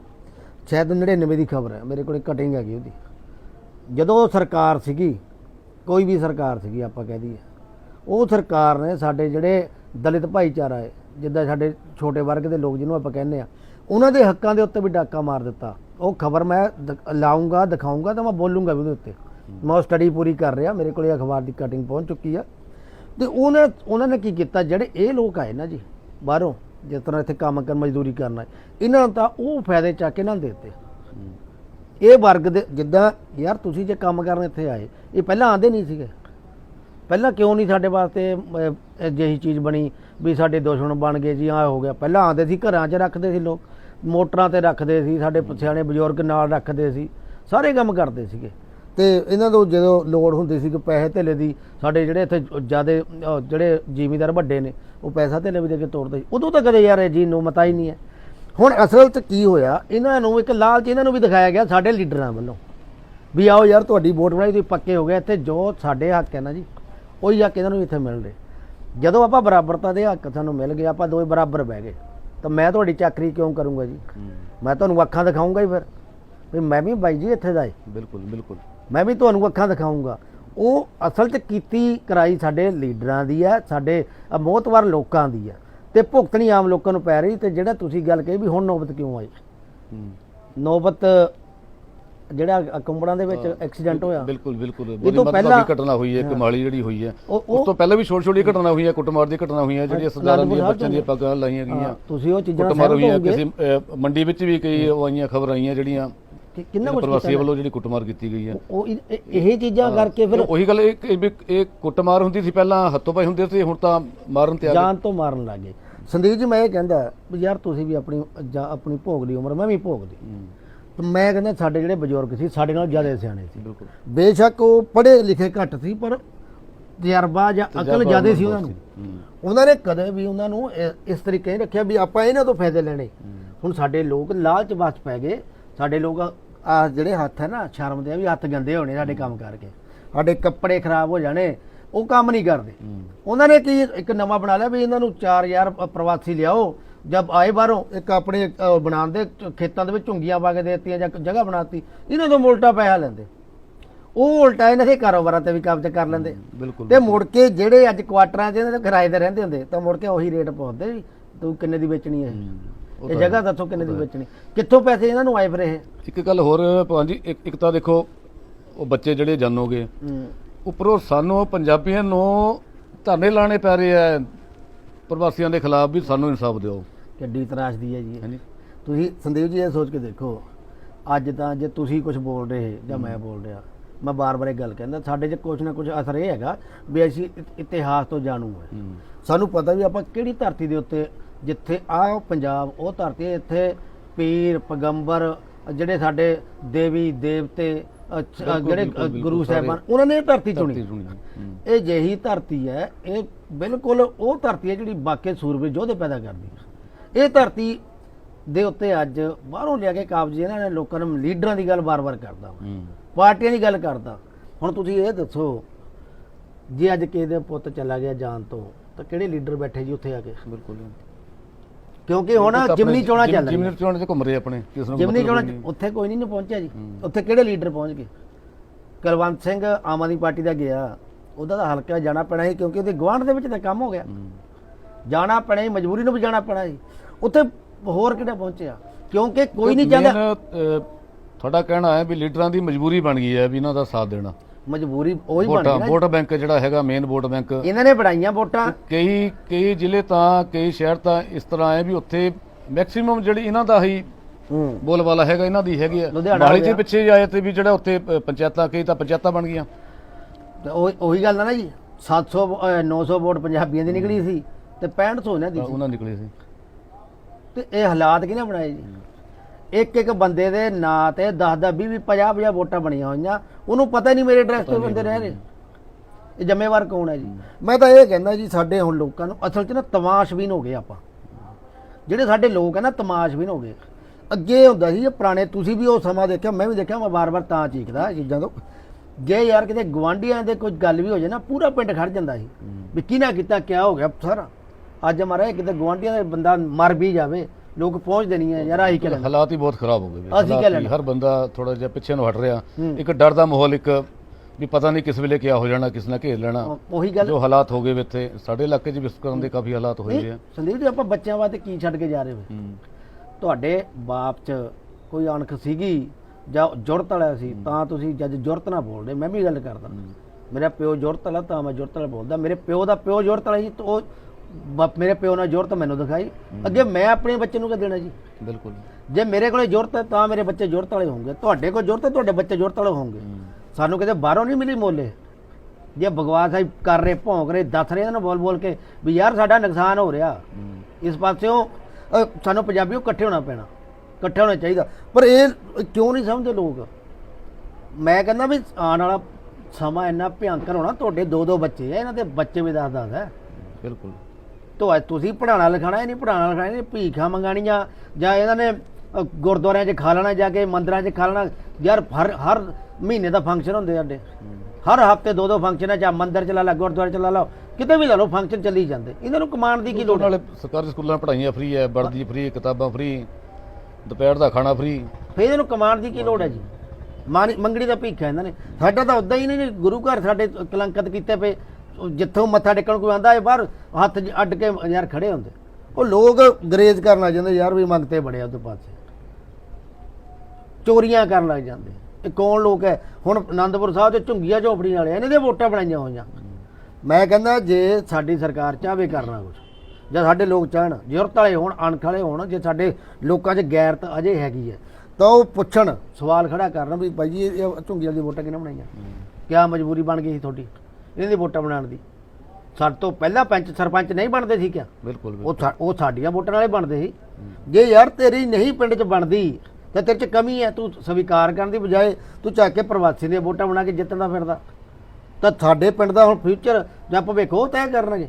ਸ਼ਾਇਦ 99 ਦੀ ਖਬਰ ਹੈ। ਮੇਰੇ ਕੋਲੇ ਕਟਿੰਗ ਹੈਗੀ ਉਹਦੀ। ਜਦੋਂ ਉਹ ਸਰਕਾਰ ਸੀਗੀ ਕੋਈ ਵੀ ਸਰਕਾਰ ਸੀਗੀ ਆਪਾਂ ਕਹਿ ਦਈਏ ਉਹ ਸਰਕਾਰ ਨੇ ਸਾਡੇ ਜਿਹੜੇ ਦਲਿਤ ਭਾਈਚਾਰਾ ਹੈ ਜਿੱਦਾਂ ਸਾਡੇ ਛੋਟੇ ਵਰਗ ਦੇ ਲੋਕ ਜਿਹਨੂੰ ਆਪਾਂ ਕਹਿੰਦੇ ਆ ਉਹਨਾਂ ਦੇ ਹੱਕਾਂ ਦੇ ਉੱਤੇ ਵੀ ਡਾਕਾ ਮਾਰ ਦਿੱਤਾ। ਉਹ ਖਬਰ ਮੈਂ ਦ- ਲਾਊਂਗਾ ਦਿਖਾਊਂਗਾ ਤਾਂ ਮੈਂ ਬੋਲੂੰਗਾ ਵੀ ਉਹਦੇ ਉੱਤੇ। ਮੈਂ ਉਹ ਸਟੱਡੀ ਪੂਰੀ ਕਰ ਰਿਹਾ ਮੇਰੇ ਕੋਲੇ ਅਖਬਾਰ ਦੀ ਕਟਿੰਗ ਪਹੁੰਚ ਚੁੱਕੀ ਆ। ਤੇ ਉਹਨੇ ਉਹਨਾਂ ਨੇ ਕੀ ਕੀਤਾ ਜਿਹੜੇ ਇਹ ਲੋਕ ਆਏ ਨਾ ਜੀ ਬਾਹਰੋਂ ਜਿਸ ਤਰ੍ਹਾਂ ਇੱਥੇ ਕੰਮ ਕਰਨ ਮਜ਼ਦੂਰੀ ਕਰਨਾ ਇਹਨਾਂ ਨੂੰ ਤਾਂ ਉਹ ਫਾਇਦੇ ਚੱਕ ਕੇ ਇਹਨਾਂ ਨੂੰ ਦੇ ਦਿੱਤੇ। ਇਹ ਵਰਗ ਦੇ ਜਿੱਦਾਂ ਯਾਰ ਤੁਸੀਂ ਜੇ ਕੰਮ ਕਰਨ ਇੱਥੇ ਆਏ ਇਹ ਪਹਿਲਾਂ ਆਂਦੇ ਨਹੀਂ ਸੀਗੇ। ਪਹਿਲਾਂ ਕਿਉਂ ਨਹੀਂ ਸਾਡੇ ਵਾਸਤੇ ਅਹ, ਅਜਿਹੀ ਚੀਜ਼ ਬਣੀ? ਵੀ ਸਾਡੇ ਦੁਸ਼ਮਣ ਬਣ ਗਏ ਜੀ ਆ ਹੋ ਗਿਆ। ਪਹਿਲਾਂ ਆਂਦੇ ਸੀ, ਘਰਾਂ 'ਚ ਰੱਖਦੇ ਸੀ ਲੋਕ। ਮੋਟਰਾਂ ਤੇ ਰੱਖਦੇ ਸੀ, ਸਾਡੇ ਸਿਆਣੇ ਬਜ਼ੁਰਗ ਨਾਲ ਰੱਖਦੇ ਸੀ। ਸਾਰੇ ਕੰਮ ਕਰਦੇ ਸੀਗੇ। ਤੇ ਇਹਨਾਂ ਤੋਂ ਜਦੋਂ ਲੋੜ ਹੁੰਦੀ ਸੀ ਕਿ ਪੈਸੇ ਧੇਲੇ ਦੀ, ਸਾਡੇ ਜਿਹੜੇ ਇੱਥੇ ਜਿਆਦੇ ਜਿਹੜੇ ਜ਼ਿਮੀਦਾਰ ਵੱਡੇ ਨੇ, ਉਹ ਪੈਸਾ ਧੇਲੇ ਵੀ ਦੇ ਕੇ ਤੋੜਦੇ ਸੀ। ਉਦੋਂ ਤਾਂ ਕਦੇ ਯਾਰ ਇਹ ਜੀ ਨੂੰ ਮਤਾ ਹੀ ਨਹੀਂ ਹੈ। ਹੁਣ ਅਸਲ 'ਚ ਕੀ ਹੋਇਆ, ਇਹਨਾਂ ਨੂੰ ਇੱਕ ਲਾਲਚ ਇਹਨਾਂ ਨੂੰ ਵੀ ਦਿਖਾਇਆ ਗਿਆ ਸਾਡੇ ਲੀਡਰਾਂ ਵੱਲੋਂ। ਵੀ ਆਓ ਯਾਰ, ਤੁਹਾਡੀ ਵੋਟ ਬਣਾਈ, ਤੁਸੀਂ ਪੱਕੇ ਹੋ ਗਏ। ਇੱਥੇ ਜੋ ਸਾਡੇ ਹੱਕ ਹੈ ਨਾ ਜੀ, ਉਹੀ ਹੱਕ ਇਹਨਾਂ ਨੂੰ ਇੱਥੇ ਮਿਲ ਰਹੇ ਜਦੋਂ ਆਪਾਂ ਬਰਾਬਰਤਾ ਦੇ ਹੱਕ ਸਾਨੂੰ ਮਿਲ ਗਏ ਆਪਾਂ ਦੋਵੇਂ ਬਰਾਬਰ ਬਹਿ ਗਏ। ਤਾਂ ਮੈਂ ਤੁਹਾਡੀ ਚਾਕਰੀ ਕਿਉਂ ਕਰੂੰਗਾ ਜੀ? ਮੈਂ ਤੁਹਾਨੂੰ ਅੱਖਾਂ ਦਿਖਾਊਂਗਾ ਹੀ ਫਿਰ। ਵੀ ਮੈਂ ਵੀ ਬਾਈ ਜੀ ਇੱਥੇ ਦਾ ਏ। ਬਿਲਕੁਲ ਬਿਲਕੁਲ। ਮੈਂ ਵੀ ਤੁਹਾਨੂੰ ਅੱਖਾਂ ਦਿਖਾਊਂਗਾ ਉਹ ਅਸਲ 'ਚ ਕੀਤੀ ਕਰਾਈ ਸਾਡੇ ਲੀਡਰਾਂ ਦੀ ਹੈ ਸਾਡੇ ਮੋਹਤਵਾਰ ਲੋਕਾਂ ਦੀ ਹੈ। ਤੇ ਭੁਗਤਣੀ ਆਮ ਲੋਕਾਂ ਨੂੰ ਪੈ ਰਹੀ ਤੇ ਜਿਹੜਾ ਤੁਸੀਂ ਗੱਲ ਕਹੀ ਵੀ ਹੁਣ ਨੌਬਤ ਕਿਉਂ ਆਈ? ਨੌਬਤ ਜਿਹੜਾ ਕੁੰਬੜਾਂ ਦੇ ਵਿੱਚ ਐਕਸੀਡੈਂਟ ਹੋਇਆ। ਬਿਲਕੁਲ ਬਿਲਕੁਲ। ਤੋਂ ਬੜੀ ਮਤਲਬੀ ਪਹਿਲਾਂ- ਘਟਨਾ ਹੋਈ ਹੈ ਕਮਾਲੀ ਜਿਹੜੀ ਹੋਈ ਹੈ। ਉਸ ਤੋਂ ਪਹਿਲਾਂ ਵੀ ਛੋਟੀ ਛੋਟੀ ਘਟਨਾ ਹੋਈਆਂ ਕੁੱਟਮਾਰ ਦੀ ਘਟਨਾ ਹੋਈਆਂ ਜਿਹੜੀਆਂ ਸਰਦਾਰਾਂ ਦੀਆਂ ਬੱਚਿਆਂ ਦੀਆਂ ਪੱਗਾਂ ਲਾਈਆਂ ਗਈਆਂ। ਤੁਸੀਂ ਉਹ ਚੀਜ਼ਾਂ ਕੁੱਟਮਾਰ ਹੋਵੋਗੇ? ਕਿਸੇ ਮੰਡੀ ਵਿੱਚ ਵੀ ਕਈ ਉਹ ਆਈਆਂ ਖਬਰਾਂ ਆਈਆਂ ਜਿਹੜੀਆਂ ਕਿ ਕਿੰਨਾ ਕੁਝ ਪ੍ਰਵਾਸੀਆਂ ਵੱਲੋਂ ਜਿਹੜੀ ਕੁੱਟਮਾਰ ਕੀਤੀ ਗਈ ਹੈ। ਉਹ ਇਹ- ਇਹ- ਇਹ ਚੀਜ਼ਾਂ ਕਰਕੇ ਫਿਰ ਉਹੀ ਗੱਲ ਇਹ ਇਹ ਇਹ ਕੁੱਟਮਾਰ ਹੁੰਦੀ ਸੀ ਪਹਿਲਾਂ ਹੱਥੋਂ ਪਾਈ ਹੁੰਦੇ ਸੀ ਹੁਣ ਤਾਂ ਮਾਰਨ ਤੇ ਆ ਗਏ ਜਾਨ ਤੋਂ ਮਾਰਨ ਲੱਗੇ ਸੰਦੀਪ ਜੀ ਮੈਂ ਇਹ ਕਹਿੰਦਾ ਵੀ ਯਾਰ ਤੁਸੀਂ ਵੀ ਆਪਣੀ ਆਪਣੀ ਭੋਗਦੀ ਉਮਰ ਮੈਂ ਵੀ ਭੋਗਦੀ। ਹੂੰ, ਤੇ ਮੈਂ ਕਹਿੰਦਾ ਸਾਡੇ ਜਿਹੜੇ ਬਜ਼ੁਰਗ ਸੀ ਸਾਡੇ ਨਾਲ ਜ਼ਿਆਦਾ ਸਿਆਣੇ ਸੀ। ਬਿਲਕੁਲ। ਬੇਸ਼ੱਕ ਉਹ ਪੜ੍ਹੇ ਲਿਖੇ ਘੱਟ ਸੀ ਪਰ ਤਜਰਬਾ ਜਾਂ ਅਕਲ ਜ਼ਿਆਦਾ ਸੀ ਉਹਨਾਂ ਨੂੰ। ਉਹਨਾਂ ਨੇ ਕਦੇ ਵੀ ਉਹਨਾਂ ਨੂੰ ਇਸ ਤਰੀਕੇ ਨਹੀਂ ਰੱਖਿਆ ਵੀ ਆਪਾਂ ਇਹਨਾਂ ਤੋਂ ਫਾਇਦੇ ਲੈਣੇ। ਹੁਣ ਸਾਡੇ ਲੋਕ ਲਾਲਚ ਬਸ ਪੈ ਗਏ। ਸਾਡੇ ਲੋਕ ਆ ਜਿਹੜੇ ਹੱਥ ਹੈ ਨਾ ਸ਼ਰਮ ਦੇ ਆ ਵੀ ਹੱਥ ਗੰਦੇ ਹੋਣੇ ਸਾਡੇ ਕੰਮ ਕਰਕੇ। ਸਾਡੇ ਕੱਪੜੇ ਖਰਾਬ ਹੋ ਜਾਣੇ ਉਹ ਕੰਮ ਨਹੀਂ ਕਰਦੇ। ਉਹਨਾਂ ਨੇ ਕੀ ਇੱਕ ਨਵਾਂ ਬਣਾ ਲਿਆ ਵੀ ਇਹਨਾਂ ਨੂੰ 4000 ਪ- ਪ੍ਰਵਾਸੀ ਲਿਆਓ ਜਦ ਆਏ ਬਾਹਰੋਂ ਇੱਕ ਆਪਣੇ ਅ, ਬਣਾਉਣ ਦੇ ਚ- ਖੇਤਾਂ ਦੇ ਵਿੱਚ ਝੁੰਗੀਆਂ ਪਾ ਕੇ ਦੇ ਦਿੱਤੀਆਂ ਜਾਂ ਜਗ੍ਹਾ ਬਣਾਤੀ ਇਹਨਾਂ ਤੋਂ ਉਲਟਾ ਪੈਸਾ ਲੈਂਦੇ। ਉਹ ਉਲਟਾ ਇਹਨਾਂ ਦੇ ਕਾਰੋਬਾਰਾਂ ਤੇ ਵੀ ਕਬਜ਼ਾ ਕਰ ਲੈਂਦੇ। ਬਿਲਕੁਲ ਤੇ ਮੁੜ ਕੇ ਜਿਹੜੇ ਅੱਜ ਕੁਆਟਰਾਂ 'ਚ ਇਹਨਾਂ ਦੇ ਕਿਰਾਏ ਤੇ ਰਹਿੰਦੇ ਹੁੰਦੇ ਤਾਂ ਮੁੜ ਕੇ ਉਹੀ ਰੇਟ ਪਾਉਂਦੇ ਵੀ ਤੂੰ ਕਿੰਨੇ ਦੀ ਵੇਚਣੀ ਹੈ ਹੂੰ, ਉਹ ਇਹ ਜਗ੍ਹਾ ਦੱਸੋ ਕਿੰਨੇ ਦੀ ਵੇਚਣੀ। ਕਿੱਥੋਂ ਪੈਸੇ ਇਹਨਾਂ ਨੂੰ ਆਏ ਫਿਰ ਇਹ? ਇੱਕ ਗੱਲ ਹੋਰ ਭਗਵਾਨ ਜੀ ਇੱਕ ਇੱਕ ਤਾਂ ਦੇਖੋ ਉਹ ਬੱਚੇ ਜਿਹੜੇ ਜਾਨੋਗੇ ਉੱਪਰੋਂ ਸਾਨੂੰ ਪੰਜਾਬੀਆਂ ਨੂੰ ਧਰਨੇ ਲਾਣੇ ਪੈ ਰਹੇ ਆ ਪ੍ਰਵਾਸੀਆਂ ਦੇ ਖਿਲਾਫ ਵੀ ਸਾਨੂੰ ਇਨਸਾਫ ਦਿਓ। ਕਿੱਡੀ ਤਰਾਸ਼ਦੀ ਹੈ ਜੀ ਇਹ। ਹਾਂਜੀ। ਤੁਸੀਂ ਸੰਦੀਪ ਜੀ ਇਹ ਸੋਚ ਕੇ ਦੇਖੋ ਅੱਜ ਤਾਂ ਜੇ ਤੁਸੀਂ ਕੁਝ ਬੋਲ ਰਹੇ ਜਾਂ ਮੈਂ ਬੋਲ ਰਿਹਾ ਮੈਂ ਬਾਰ-ਬਾਰ ਇਹ ਗੱਲ ਕਹਿੰਦਾ ਸਾਡੇ 'ਚ ਕੁਝ ਨਾ ਕੁਝ ਅਸਰ ਇਹ ਹੈਗਾ ਵੀ ਅਸੀਂ ਇਤਿਹਾਸ ਤੋਂ ਜਾਣੂ ਹਾਂ। ਹੂੰ, ਸਾਨੂੰ ਪਤਾ ਵੀ ਆਪਾਂ ਕਿਹੜੀ ਧਰਤੀ ਦੇ ਉੱਤੇ ਜਿੱਥੇ ਆ ਪੰਜਾਬ ਉਹ ਧਰਤੀ ਹੈ, ਇੱਥੇ ਪੀਰ ਪਗੰਬਰ ਜਿਹੜੇ ਸਾਡੇ ਦੇਵੀ ਦੇਵਤੇ ਅੱਛ- ਬਿਲਕੁਲ, ਜਿਹੜੇ ਬਿਲਕੁਲ, ਬਿਲਕੁਲ, ਗੁਰੂ ਸਾਰੇ ਸਾਹਿਬਾਨ ਉਹਨਾਂ ਨੇ ਇਹ ਧਰਤੀ ਚੁਣੀ। ਧਰਤੀ ਚੁਣੀ ਹੂੰ, ਇਹ ਜਿਹੀ ਧਰਤੀ ਹੈ ਇਹ ਬਿਲਕੁਲ ਉਹ ਧਰਤੀ ਹੈ ਜਿਹੜੀ ਬਾਕੀ ਸੂਰਬੀ ਯੋਧੇ ਪੈਦਾ ਕਰਦੀ ਹੈ। ਇਹ ਧਰਤੀ ਦੇ ਉੱਤੇ ਅੱਜ ਬਾਹਰੋਂ ਲਿਆ ਕੇ ਕਾਬਜ਼ੇ ਇਹਨਾਂ ਨੇ ਲੋਕਾਂ ਨੂੰ ਲੀਡਰਾਂ ਦੀ ਗੱਲ ਵਾਰ-ਵਾਰ ਕਰਦਾ। ਹੂੰ, ਪਾਰਟੀਆਂ ਦੀ ਗੱਲ ਕਰਦਾ। ਹੁਣ ਤੁਸੀਂ ਇਹ ਦੱਸੋ ਜੇ ਅੱਜ ਕਿਸੇ ਦੇ ਪੁੱਤ ਚਲਾ ਗਿਆ ਜਾਨ ਤੋਂ ਤਾਂ ਕਿਹੜੇ ਲੀਡਰ ਬੈਠੇ ਜੀ ਉੱਥੇ ਆ ਕੇ? ਬਿਲਕੁਲ ਕਿਉਂਕਿ ਹੁਣ ਜਿਮਨੀ ਚੋਣਾਂ ਚੱਲ ਜਿਮਨੀ ਰਹੀਆਂ ਚੋਣਾਂ 'ਚ ਘੁੰਮ ਰਹੇ ਆਪਣੇ ਕਿਸ ਨੂੰ ਜਿਮਨੀ ਚੋਣਾਂ ਉੱਥੇ ਕੋਈ ਨਹੀਂ ਪਹੁੰਚਿਆ ਜੀ। ਹੂੰ। ਉੱਥੇ ਕਿਹੜੇ ਲੀਡਰ ਪਹੁੰਚ ਗਏ? ਕੁਲਵੰਤ ਸਿੰਘ ਆਮ ਆਦਮੀ ਪਾਰਟੀ ਦਾ ਗਿਆ। ਉਹਦਾ ਤਾਂ ਹਲਕਾ ਜਾਣਾ ਪੈਣਾ ਸੀ ਕਿਉਂਕਿ ਉਹਦੇ ਗਵਾਂਢ ਦੇ ਵਿੱਚ ਤਾਂ ਕੰਮ ਹੋ ਗਿਆ। ਹੂੰ, ਜਾਣਾ ਪੈਣਾ ਸੀ ਮਜਬੂਰੀ ਨੂੰ ਵੀ ਜਾਣਾ ਪੈਣਾ ਸੀ। ਉੱਥੇ ਹੋਰ ਕਿਹੜਾ ਪਹੁੰਚਿਆ ਕਿਉਂਕਿ ਕੋਈ ਨਹੀਂ ਚਾਹੁੰਦਾ ਤੁਹਾਡਾ ਕਹਿਣਾ ਹੈ ਵੀ ਲੀਡਰਾਂ ਦੀ ਮਜਬੂਰੀ ਬਣ ਗਈ ਹੈ ਵੀ ਇਹਨਾਂ ਦਾ ਸਾਥ ਦੇਣਾ। ਮਜਬੂਰੀ ਉਹੀ ਬਣ ਗਈ ਨਾ। ਵੋਟ ਬੈਂਕ ਜਿਹੜਾ ਹੈਗਾ ਮੇਨ ਵੋਟ ਬੈਂਕ। ਇਹਨਾਂ ਨੇ ਬਣਾਈਆਂ ਵੋਟਾਂ। ਕਈ ਕਈ ਜ਼ਿਲ੍ਹੇ ਤਾਂ ਕਈ ਸ਼ਹਿਰ ਤਾਂ ਇਸ ਤਰ੍ਹਾਂ ਹੈ ਵੀ ਉੱਥੇ ਮੈਕਸਿਮਮ ਜਿਹੜੀ ਇਹਨਾਂ ਦਾ ਹੀ ਹੂੰ। ਬੋਲਬਾਲਾ ਹੈਗਾ ਇਹਨਾਂ ਦੀ ਹੈਗੀ ਲੁਧਿਆਣਾ ਮਾਲੀ ਹੋ ਦੇ। ਪਿੱਛੇ ਆਏ ਤੇ ਵੀ ਜਿਹੜਾ ਉੱਥੇ ਪੰਚਾਇਤਾਂ ਕਈ ਤਾਂ ਪੰਚਾਇਤਾਂ ਬਣ ਗਈਆਂ। ਤੇ ਉਹ ਉਹੀ ਗੱਲ ਨਾ ਜੀ। 700 ਵੋ- ਅਹ 900 ਵੋਟ ਪੰਜਾਬੀਆਂ ਦੀ ਨਿਕਲੀ ਸੀ ਤੇ 6500 ਇਹਨਾਂ ਦੀ ਉਹਨਾਂ ਨਿਕਲੇ ਸੀ। ਤੇ ਇਹ ਹਾਲਾਤ ਕਿਹਨੇ ਬਣਾਏ ਜੀ? ਇੱਕ ਇੱਕ ਬੰਦੇ ਦੇ ਨਾਂ ਤੇ 10 10 20 20 50 50 ਵੋਟਾਂ ਬਣੀਆਂ ਹੋਈਆਂ। ਉਹਨੂੰ ਪਤਾ ਹੀ ਨਹੀਂ ਮੇਰੇ ਐਡਰੈਸ ਤੇ ਬੰਦੇ ਰਹਿ ਰਹੇ। ਇਹ ਜ਼ਿੰਮੇਵਾਰ ਕੌਣ ਹੈ ਜੀ? ਮੈਂ ਤਾਂ ਇਹ ਕਹਿੰਦਾ ਜੀ ਸਾਡੇ ਹੁਣ ਲੋਕਾਂ ਨੂੰ ਅਸਲ 'ਚ ਨਾ ਤਮਾਸ਼ਬੀਨ ਹੋ ਗਏ ਆਪਾਂ। ਜਿਹੜੇ ਸਾਡੇ ਲੋਕ ਹੈ ਨਾ ਤਮਾਸ਼ਬੀਨ ਹੋ ਗਏ। ਅੱਗੇ ਹੁੰਦਾ ਸੀ ਇਹ ਪੁਰਾਣੇ ਤੁਸੀਂ ਵੀ ਉਹ ਸਮਾਂ ਦੇਖਿਆ ਮੈਂ ਵੀ ਦੇਖਿਆ ਮੈਂ ਵਾਰ-ਵਾਰ ਤਾਂ ਚੀਕਦਾ ਇਹ ਚੀਜ਼ਾਂ ਤੋਂ। ਜੇ ਯਾਰ ਕਿਤੇ ਗਵਾਂਢੀਆਂ ਦੇ ਕੋਈ ਗੱਲ ਵੀ ਹੋ ਜਾਏ ਨਾ ਪੂਰਾ ਪਿੰਡ ਖੜ ਜਾਂਦਾ ਸੀ। ਵੀ ਕਿਹਨਾਂ ਕੀਤਾ ਕਿਆ ਹੋ ਗਿਆ ਸਾਰਾ। ਅੱਜ ਹਮਾਰਾ ਕਿਤੇ ਗਵਾਂਢੀਆਂ ਦੇ ਬੰਦਾ ਮਰ ਵੀ ਜਾਵੇ ਲੋਕ ਪਹੁੰਚਦੇ ਨਹੀਂ ਹੈ ਯਾਰ ਆਹੀ ਕਿਹੜਾ ਹਾਲਾਤ ਹੀ ਬਹੁਤ ਖਰਾਬ ਹੋ ਗਏ। ਅਸੀਂ ਕਹਿ ਲੈਣਾ। ਹਰ ਬੰਦਾ ਥੋੜਾ ਜਿਹਾ ਪਿੱਛੇ ਨੂੰ ਹਟ ਰਿਹਾ। ਇੱਕ ਡਰ ਦਾ ਮਾਹੌਲ ਇੱਕ ਵੀ ਪਤਾ ਨਹੀਂ ਕਿਸ ਵੇਲੇ ਕਿਆ ਹੋ ਜਾਣਾ ਕਿਸ ਨਾਲ ਘੇਰ ਲੈਣਾ। ਉਹੀ ਗੱਲ। ਜੋ ਹਾਲਾਤ ਹੋ ਗਏ ਇੱਥੇ ਸਾਡੇ ਇਲਾਕੇ 'ਚ ਵੀ ਇਸ ਦੇ ਕਾਫੀ ਹਾਲਾਤ ਹੋਏ ਆ। ਸੰਦੀਪ ਜੀ ਆਪਾਂ ਬੱਚਿਆਂ ਵਾਸਤੇ ਕੀ ਛੱਡ ਕੇ ਜਾ ਰਹੇ ਹੋ। ਤੁਹਾਡੇ ਬਾਪ 'ਚ ਕੋਈ ਅਣਖ ਸੀਗੀ ਜਾਂ ਜੁਰਤ ਵਾਲਾ ਸੀ ਤਾਂ ਤੁਸੀਂ ਜੱਜ ਜੁਰਤ ਨਾ ਬੋਲਦੇ ਮੈਂ ਵੀ ਗੱਲ ਕਰਦਾ। ਮੇਰਾ ਪਿਓ ਜੁਰਤ ਵਾਲਾ ਤਾਂ ਮੈਂ ਜੁਰਤ ਵਾਲਾ ਬੋਲਦਾ। ਮੇਰੇ ਪਿਓ ਦਾ ਪਿਓ ਜੁਰਤ ਵਾਲਾ ਸੀ ਤਾਂ ਉਹ ਬ- ਮੇਰੇ ਪਿਓ ਨੇ ਜੁਰਤ ਮੈਨੂੰ ਦਿਖਾਈ। ਅੱਗੇ ਮੈਂ ਆਪਣੇ ਬੱਚੇ ਨੂੰ ਕੀ ਦੇਣਾ ਜੀ? ਬਿਲਕੁਲ। ਜੇ ਮੇਰੇ ਕੋਲੇ ਜੁਰਤ ਹੈ ਤਾਂ ਮੇਰੇ ਬੱਚੇ ਜੁਰਤ ਵਾਲੇ ਹੋਣਗੇ। ਤੁਹਾਡੇ ਕੋਲ ਜੁਰਤ ਹੈ ਤੁਹਾਡੇ ਬੱਚੇ ਜੁਰਤ ਵਾਲੇ ਹੋਣਗੇ। ਸਾਨੂੰ ਕਿਤੇ ਬਾਹਰੋਂ ਨਹੀਂ ਮਿਲੀ ਮੋਲੇ। ਜੇ ਬਗਵਾਸ ਸਾਹਿਬ ਕਰ ਰਹੇ ਭੌਂਕ ਰਹੇ ਦੱਸ ਰਹੇ ਇਹਨਾਂ ਨੂੰ ਬੋਲ ਬੋਲ ਕੇ ਵੀ ਯਾਰ ਸਾਡਾ ਨੁਕਸਾਨ ਹੋ ਰਿਹਾ। ਇਸ ਪਾਸਿਓਂ ਅ, ਸਾਨੂੰ ਪੰਜਾਬੀਓ ਇਕੱਠੇ ਹੋਣਾ ਪੈਣਾ। ਇਕੱਠੇ ਹੋਣਾ ਚਾਹੀਦਾ। ਪਰ ਇਹ ਕਿਉਂ ਨਹੀਂ ਸਮਝਦੇ ਲੋਕ? ਮੈਂ ਕਹਿੰਦਾ ਵੀ ਆਉਣ ਵਾਲਾ ਸਮਾਂ ਇੰਨਾ ਭਿਆਨਕ ਹੋਣਾ ਤੁਹਾਡੇ ਦੋ ਦੋ ਬੱਚੇ ਆ ਇਹਨਾਂ ਦੇ ਬੱਚੇ ਵੀ ਦੱਸ ਦੱਸ ਹੈ। ਬਿਲਕੁਲ। ਤੋ ਤੁਸੀਂ ਪੜਾਉਣਾ ਲਿਖਾਣਾ ਇਹ ਨਹੀਂ ਪੜਾਉਣਾ ਲਿਖਾਣਾ ਨਹੀਂ ਭੀਖਾਂ ਮੰਗਾਣੀਆਂ ਜਾਂ ਇਹਨਾਂ ਨੇ ਅ, ਗੁਰਦੁਆਰਿਆਂ 'ਚ ਖਾ ਲੈਣਾ ਜਾ ਕੇ ਮੰਦਿਰਾਂ 'ਚ ਖਾ ਲੈਣਾ। ਯਾਰ ਹਰ ਹਰ ਮਹੀਨੇ ਦਾ ਫੰਕਸ਼ਨ ਹੁੰਦੇ ਸਾਡੇ। ਹਰ ਹਫ਼ਤੇ ਦੋ ਦੋ ਫੰਕਸ਼ਨ ਹੈ ਜਾਂ ਮੰਦਿਰ ਚ ਲਾ ਲਾ ਗੁਰਦੁਆਰੇ ਚ ਲਾ ਲਾ ਕਿਤੇ ਵੀ ਲਾ ਲਓ ਫੰਕਸ਼ਨ ਚੱਲੀ ਜਾਂਦੇ। ਇਹਨਾਂ ਨੂੰ ਕਮਾਂਡ ਦੀ ਕੀ ਲੋੜ ਹੈ? ਨਾਲੇ ਸਰਕਾਰੀ ਸਕੂਲਾਂ ਪੜ੍ਹਾਈਆਂ ਫ੍ਰੀ ਹੈ ਵਰਦੀ ਫ੍ਰੀ ਕਿਤਾਬਾਂ ਫ੍ਰੀ ਦੁਪਹਿਰ ਦਾ ਖਾਣਾ ਫ੍ਰੀ ਫੇਰ ਇਹਨੂੰ ਕਮਾਂਡ ਦੀ ਕੀ ਲੋੜ ਹੈ ਜੀ? ਮਾਨੀ- ਮੰਗਣੀ ਦਾ ਭੀਖਾ ਇਹਨਾਂ ਨੇ। ਸਾਡਾ ਤਾਂ ਉਦਾਂ ਹੀ ਨਹੀਂ ਗੁਰੂ ਘਰ ਸਾਡੇ ਕਲੰਕਿਤ ਕੀਤੇ ਪਏ। ਜਿੱਥੋਂ ਮੱਥਾ ਟੇਕਣ ਕੋਈ ਆਂਦਾ ਹੈ ਬਾਹਰ ਹੱਥ ਅੱਡ ਕੇ ਯਾਰ ਖੜੇ ਹੁੰਦੇ। ਉਹ ਲੋਕ ਗਰੇਜ ਕਰਨ ਲੱਗ ਜਾਂਦੇ ਯਾਰ ਵੀ ਮੰਗਤੇ ਬੜੇ ਉਹਦੇ ਪਾਸੇ। ਚੋਰੀਆਂ ਕਰਨ ਲੱਗ ਜਾਂਦੇ। ਇਹ ਕੌਣ ਲੋਕ ਹੈ? ਹੁਣ ਆਨੰਦਪੁਰ ਸਾਹਿਬ ਦੇ ਝੁੰਗੀਆਂ ਝੋਪੜੀਆਂ ਵਾਲੇ ਇਹਨਾਂ ਦੇ ਵੋਟਾਂ ਬਣਾਈਆਂ ਹੋਈਆਂ। ਮੈਂ ਕਹਿੰਦਾ ਜੇ ਸਾਡੀ ਸਰਕਾਰ ਚਾਹਵੇ ਕਰਨਾ ਕੁਝ ਜਾਂ ਸਾਡੇ ਲੋਕ ਚਾਹਣ ਜ਼ਰੂਰਤ ਵਾਲੇ ਹੋਣ ਅਣਖ ਵਾਲੇ ਹੋਣ ਜੇ ਸਾਡੇ ਲੋਕਾਂ 'ਚ ਗੈਰਤ ਅਜੇ ਹੈਗੀ ਹੈ ਤਾਂ ਉਹ ਪੁੱਛਣ ਸਵਾਲ ਖੜਾ ਕਰਨ ਵੀ ਭਾਈ ਜੀ ਇਹ ਝੁੰਗੀਆਂ ਦੀ ਵੋਟਾਂ ਕਿਹਨੇ ਬਣਾਈਆਂ? ਕਿਆ ਮਜਬੂਰੀ ਬਣ ਗਈ ਸੀ ਤੁਹਾਡੀ? ਇਹਨਾਂ ਦੀ ਵੋਟਾਂ ਬਣਾਉਣ ਦੀ। ਸਾਡੇ ਤੋਂ ਪਹਿਲਾਂ ਪੰਚ ਸਰਪੰਚ ਨਹੀਂ ਬਣਦੇ ਸੀ ਕਿਆ? ਬਿਲਕੁਲ ਉਹ ਸਾ- ਉਹ ਸਾਡੀਆਂ ਵੋਟਾਂ ਵਾਲੇ ਬਣਦੇ ਸੀ। ਜੇ ਯਾਰ ਤੇਰੀ ਨਹੀਂ ਪਿੰਡ 'ਚ ਬਣਦੀ ਤੇ ਤੇਰੇ 'ਚ ਕਮੀ ਹੈ ਤੂੰ ਸਵੀਕਾਰ ਕਰਨ ਦੀ ਬਜਾਏ ਤੂੰ ਚੱਕ ਕੇ ਪ੍ਰਵਾਸੀ ਦੀਆਂ ਵੋਟਾਂ ਬਣਾ ਕੇ ਜਿੱਤਣ ਫਿਰਦਾ। ਤਾਂ ਸਾਡੇ ਪਿੰਡ ਦਾ ਹੁਣ ਫਿਊਚਰ ਜਾਂ ਭਵਿੱਖ ਉਹ ਤੈਅ ਕਰਨਗੇ।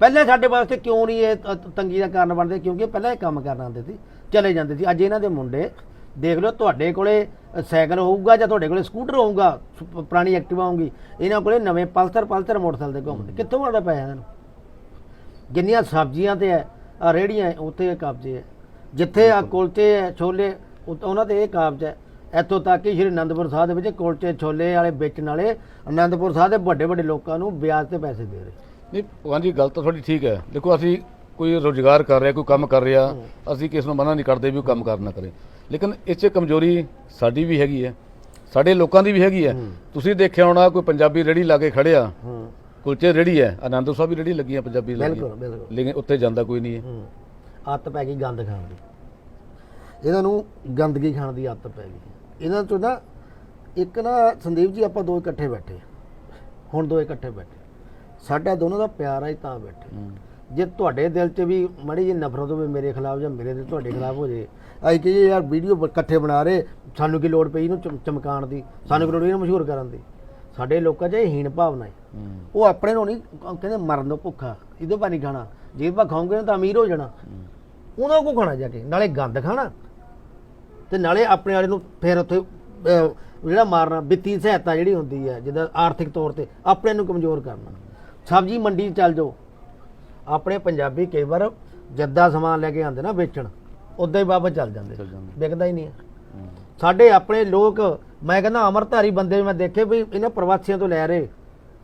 ਪਹਿਲੇ ਸਾਡੇ ਵਾਸਤੇ ਕਿਉਂ ਨਹੀਂ ਇਹ ਤ- ਤੰਗੀ ਦਾ ਕਾਰਨ ਬਣਦੇ? ਕਿਉਂਕਿ ਪਹਿਲਾਂ ਇਹ ਕੰਮ ਕਰਨ ਆਉਂਦੇ ਸੀ ਚਲੇ ਜਾਂਦੇ ਸੀ। ਅੱਜ ਇਹਨਾਂ ਦੇ ਮੁੰਡੇ ਦੇਖ ਲਓ ਤੁਹਾਡੇ ਕੋਲੇ ਸਾਈਕਲ ਹੋਊਗਾ ਜਾਂ ਤੁਹਾਡੇ ਕੋਲੇ ਸਕੂਟਰ ਹੋਊਗਾ ਸ- ਪੁਰਾਣੀ ਐਕਟਿਵਾ ਹੋਊਗੀ ਇਹਨਾਂ ਕੋਲੇ ਨਵੇਂ ਪਲਸਰ ਪਲਸਰ ਮੋਟਰਸਾਈਕਲ ਦੇ ਘੁੰਮਦੇ। ਕਿੱਥੋਂ ਆਉਂਦਾ ਪੈਸਾ ਇਹਨਾਂ ਨੂੰ? ਜਿੰਨੀਆਂ ਸਬਜ਼ੀਆਂ ਤੇ ਹੈ ਆ ਰੇੜੀਆਂ ਹੈ, ਉੱਥੇ ਇਹ ਕਬਜ਼ੇ ਹੈ। ਜਿੱਥੇ ਆ ਕੁਲਚੇ ਹੈ ਛੋਲੇ ਉੱਤ- ਉਹਨਾਂ ਤੇ ਇਹ ਕਾਬਜ ਹੈ। ਇੱਥੋਂ ਤੱਕ ਕਿ ਸ਼੍ਰੀ ਅਨੰਦਪੁਰ ਸਾਹਿਬ ਦੇ ਵਿੱਚ ਕੁਲਚੇ ਛੋਲੇ ਵਾਲੇ ਵੇਚਣ ਵਾਲੇ ਅਨੰਦਪੁਰ ਸਾਹਿਬ ਦੇ ਵੱਡੇ ਵੱਡੇ ਲੋਕਾਂ ਨੂੰ ਵਿਆਜ ਤੇ ਪੈਸੇ ਦੇ ਰਹੇ। ਨਹੀਂ ਹਾਂਜੀ ਗੱਲ ਤਾਂ ਤੁਹਾਡੀ ਠੀਕ ਹੈ। ਦੇਖੋ ਅਸੀਂ ਕੋਈ ਰੋਜ਼ਗਾਰ ਕਰ ਰਿਹਾ ਕੋਈ ਕੰਮ ਕਰ ਰਿਹਾ ਅਸੀਂ ਕਿਸ ਨੂੰ ਮਨਾ ਨਹੀਂ ਕਰਦੇ ਵੀ ਉਹ ਕੰਮ ਕਰ ਨਾ ਕਰੇ। ਲੇਕਿਨ ਇਸ 'ਚ ਕਮਜ਼ੋਰੀ ਸਾਡੀ ਵੀ ਹੈਗੀ ਹੈ। ਸਾਡੇ ਲੋਕਾਂ ਦੀ ਵੀ ਹੈਗੀ ਹੈ। ਤੁਸੀਂ ਦੇਖਿਆ ਹੋਣਾ ਕੋਈ ਪੰਜਾਬੀ ਰੇੜੀ ਲਾ ਕੇ ਖੜਿਆ ਕੁਲਚੇ ਰੇੜੀ ਹੈ। ਆਨੰਦ ਸਾਹਿਬ ਵੀ ਰੇੜੀ ਲੱਗੀ ਹੈ ਪੰਜਾਬੀ ਲੱਗੀ ਬਿਲਕੁਲ ਬਿਲਕੁਲ। ਲੇਕਿਨ ਉੱਥੇ ਜਾਂਦਾ ਕੋਈ ਨਹੀਂ ਹੈ। ਆਦਤ ਪੈ ਗਈ ਗੰਦ ਖਾਣ ਦੀ। ਇਹਨਾਂ ਨੂੰ ਗੰਦਗੀ ਖਾਣ ਦੀ ਆਦਤ ਪੈ ਗਈ। ਇਹਨਾਂ ਤੋਂ ਨਾ ਇੱਕ ਨਾ ਸੰਦੀਪ ਜੀ ਆਪਾਂ ਦੋ ਇਕੱਠੇ ਬੈਠੇ ਹੁਣ ਦੋ ਇਕੱਠੇ ਬੈਠੇ। ਸਾਡਾ ਦੋਨੋਂ ਦਾ ਪਿਆਰ ਹੈ ਤਾਂ ਬੈਠੇ। ਜੇ ਤੁਹਾਡੇ ਦਿਲ 'ਚ ਵੀ ਮੜੀ ਜੀ ਨਫ਼ਰਤ ਹੋਵੇ ਮੇਰੇ ਖਿਲਾਫ ਜਾਂ ਮੇਰੇ ਤੇ ਤੁਹਾਡੇ ਖਿਲਾਫ ਹੋ ਜੇ ਅਸੀਂ ਕਹੀਏ ਯਾਰ ਵੀਡੀਓ ਇਕੱਠੇ ਬਣਾ ਰਹੇ ਸਾਨੂੰ ਕੀ ਲੋੜ ਪਈ ਇਹਨੂੰ ਚਮ- ਚਮਕਾਉਣ ਦੀ ਸਾਨੂੰ ਕੀ ਲੋੜ ਇਹਨੂੰ ਮਸ਼ਹੂਰ ਕਰਨ ਦੀ? ਸਾਡੇ ਲੋਕਾਂ 'ਚ ਇਹ ਹੀਣ ਭਾਵਨਾ ਹੈ। ਉਹ ਆਪਣੇ ਨੂੰ ਨਹੀਂ ਕਹਿੰਦੇ ਮਰਨ ਤੋਂ ਭੁੱਖਾ ਇਹਦੇ ਪਾ ਨਹੀਂ ਖਾਣਾ। ਜੇ ਪਾ ਖਾਓਗੇ ਤਾਂ ਅਮੀਰ ਹੋ ਜਾਣਾ। ਉਹਨਾਂ ਕੋ ਖਾਣਾ ਜਾ ਕੇ ਨਾਲੇ ਗੰਦ ਖਾਣਾ। ਤੇ ਨਾਲੇ ਆਪਣੇ ਵਾਲੇ ਨੂੰ ਫਿਰ ਉੱਥੇ ਜਿਹੜਾ ਮਾਰਨਾ ਵਿੱਤੀ ਸਹਾਇਤਾ ਜਿਹੜੀ ਹੁੰਦੀ ਹੈ ਜਿੱਦਾਂ ਆਰਥਿਕ ਤੌਰ ਤੇ ਆਪਣੇ ਨੂੰ ਕਮਜ਼ੋਰ ਕਰਨਾ। ਸਬਜ਼ੀ ਮੰਡੀ 'ਚ ਚੱਲ ਜਾਓ। ਆਪਣੇ ਪੰਜਾਬੀ ਕਈ ਵਾਰ ਜੱਦਾ ਸਮਾਨ ਲੈ ਕੇ ਆਉਂਦੇ ਨਾ ਵੇਚਣ ਉਦਾਂ ਹੀ ਵਾਪਸ ਚੱਲ ਜਾਂਦੇ ਚੱਲ ਜਾਂਦੇ। ਵਿਕਦਾ ਹੀ ਨਹੀਂ ਹੈ। ਸਾਡੇ ਆਪਣੇ ਲੋਕ ਮੈਂ ਕਹਿੰਦਾ ਅਮਰਧਾਰੀ ਬੰਦੇ ਮੈਂ ਦੇਖੇ ਵੀ ਇਹਨਾਂ ਪ੍ਰਵਾਸੀਆਂ ਤੋਂ ਲੈ ਰਹੇ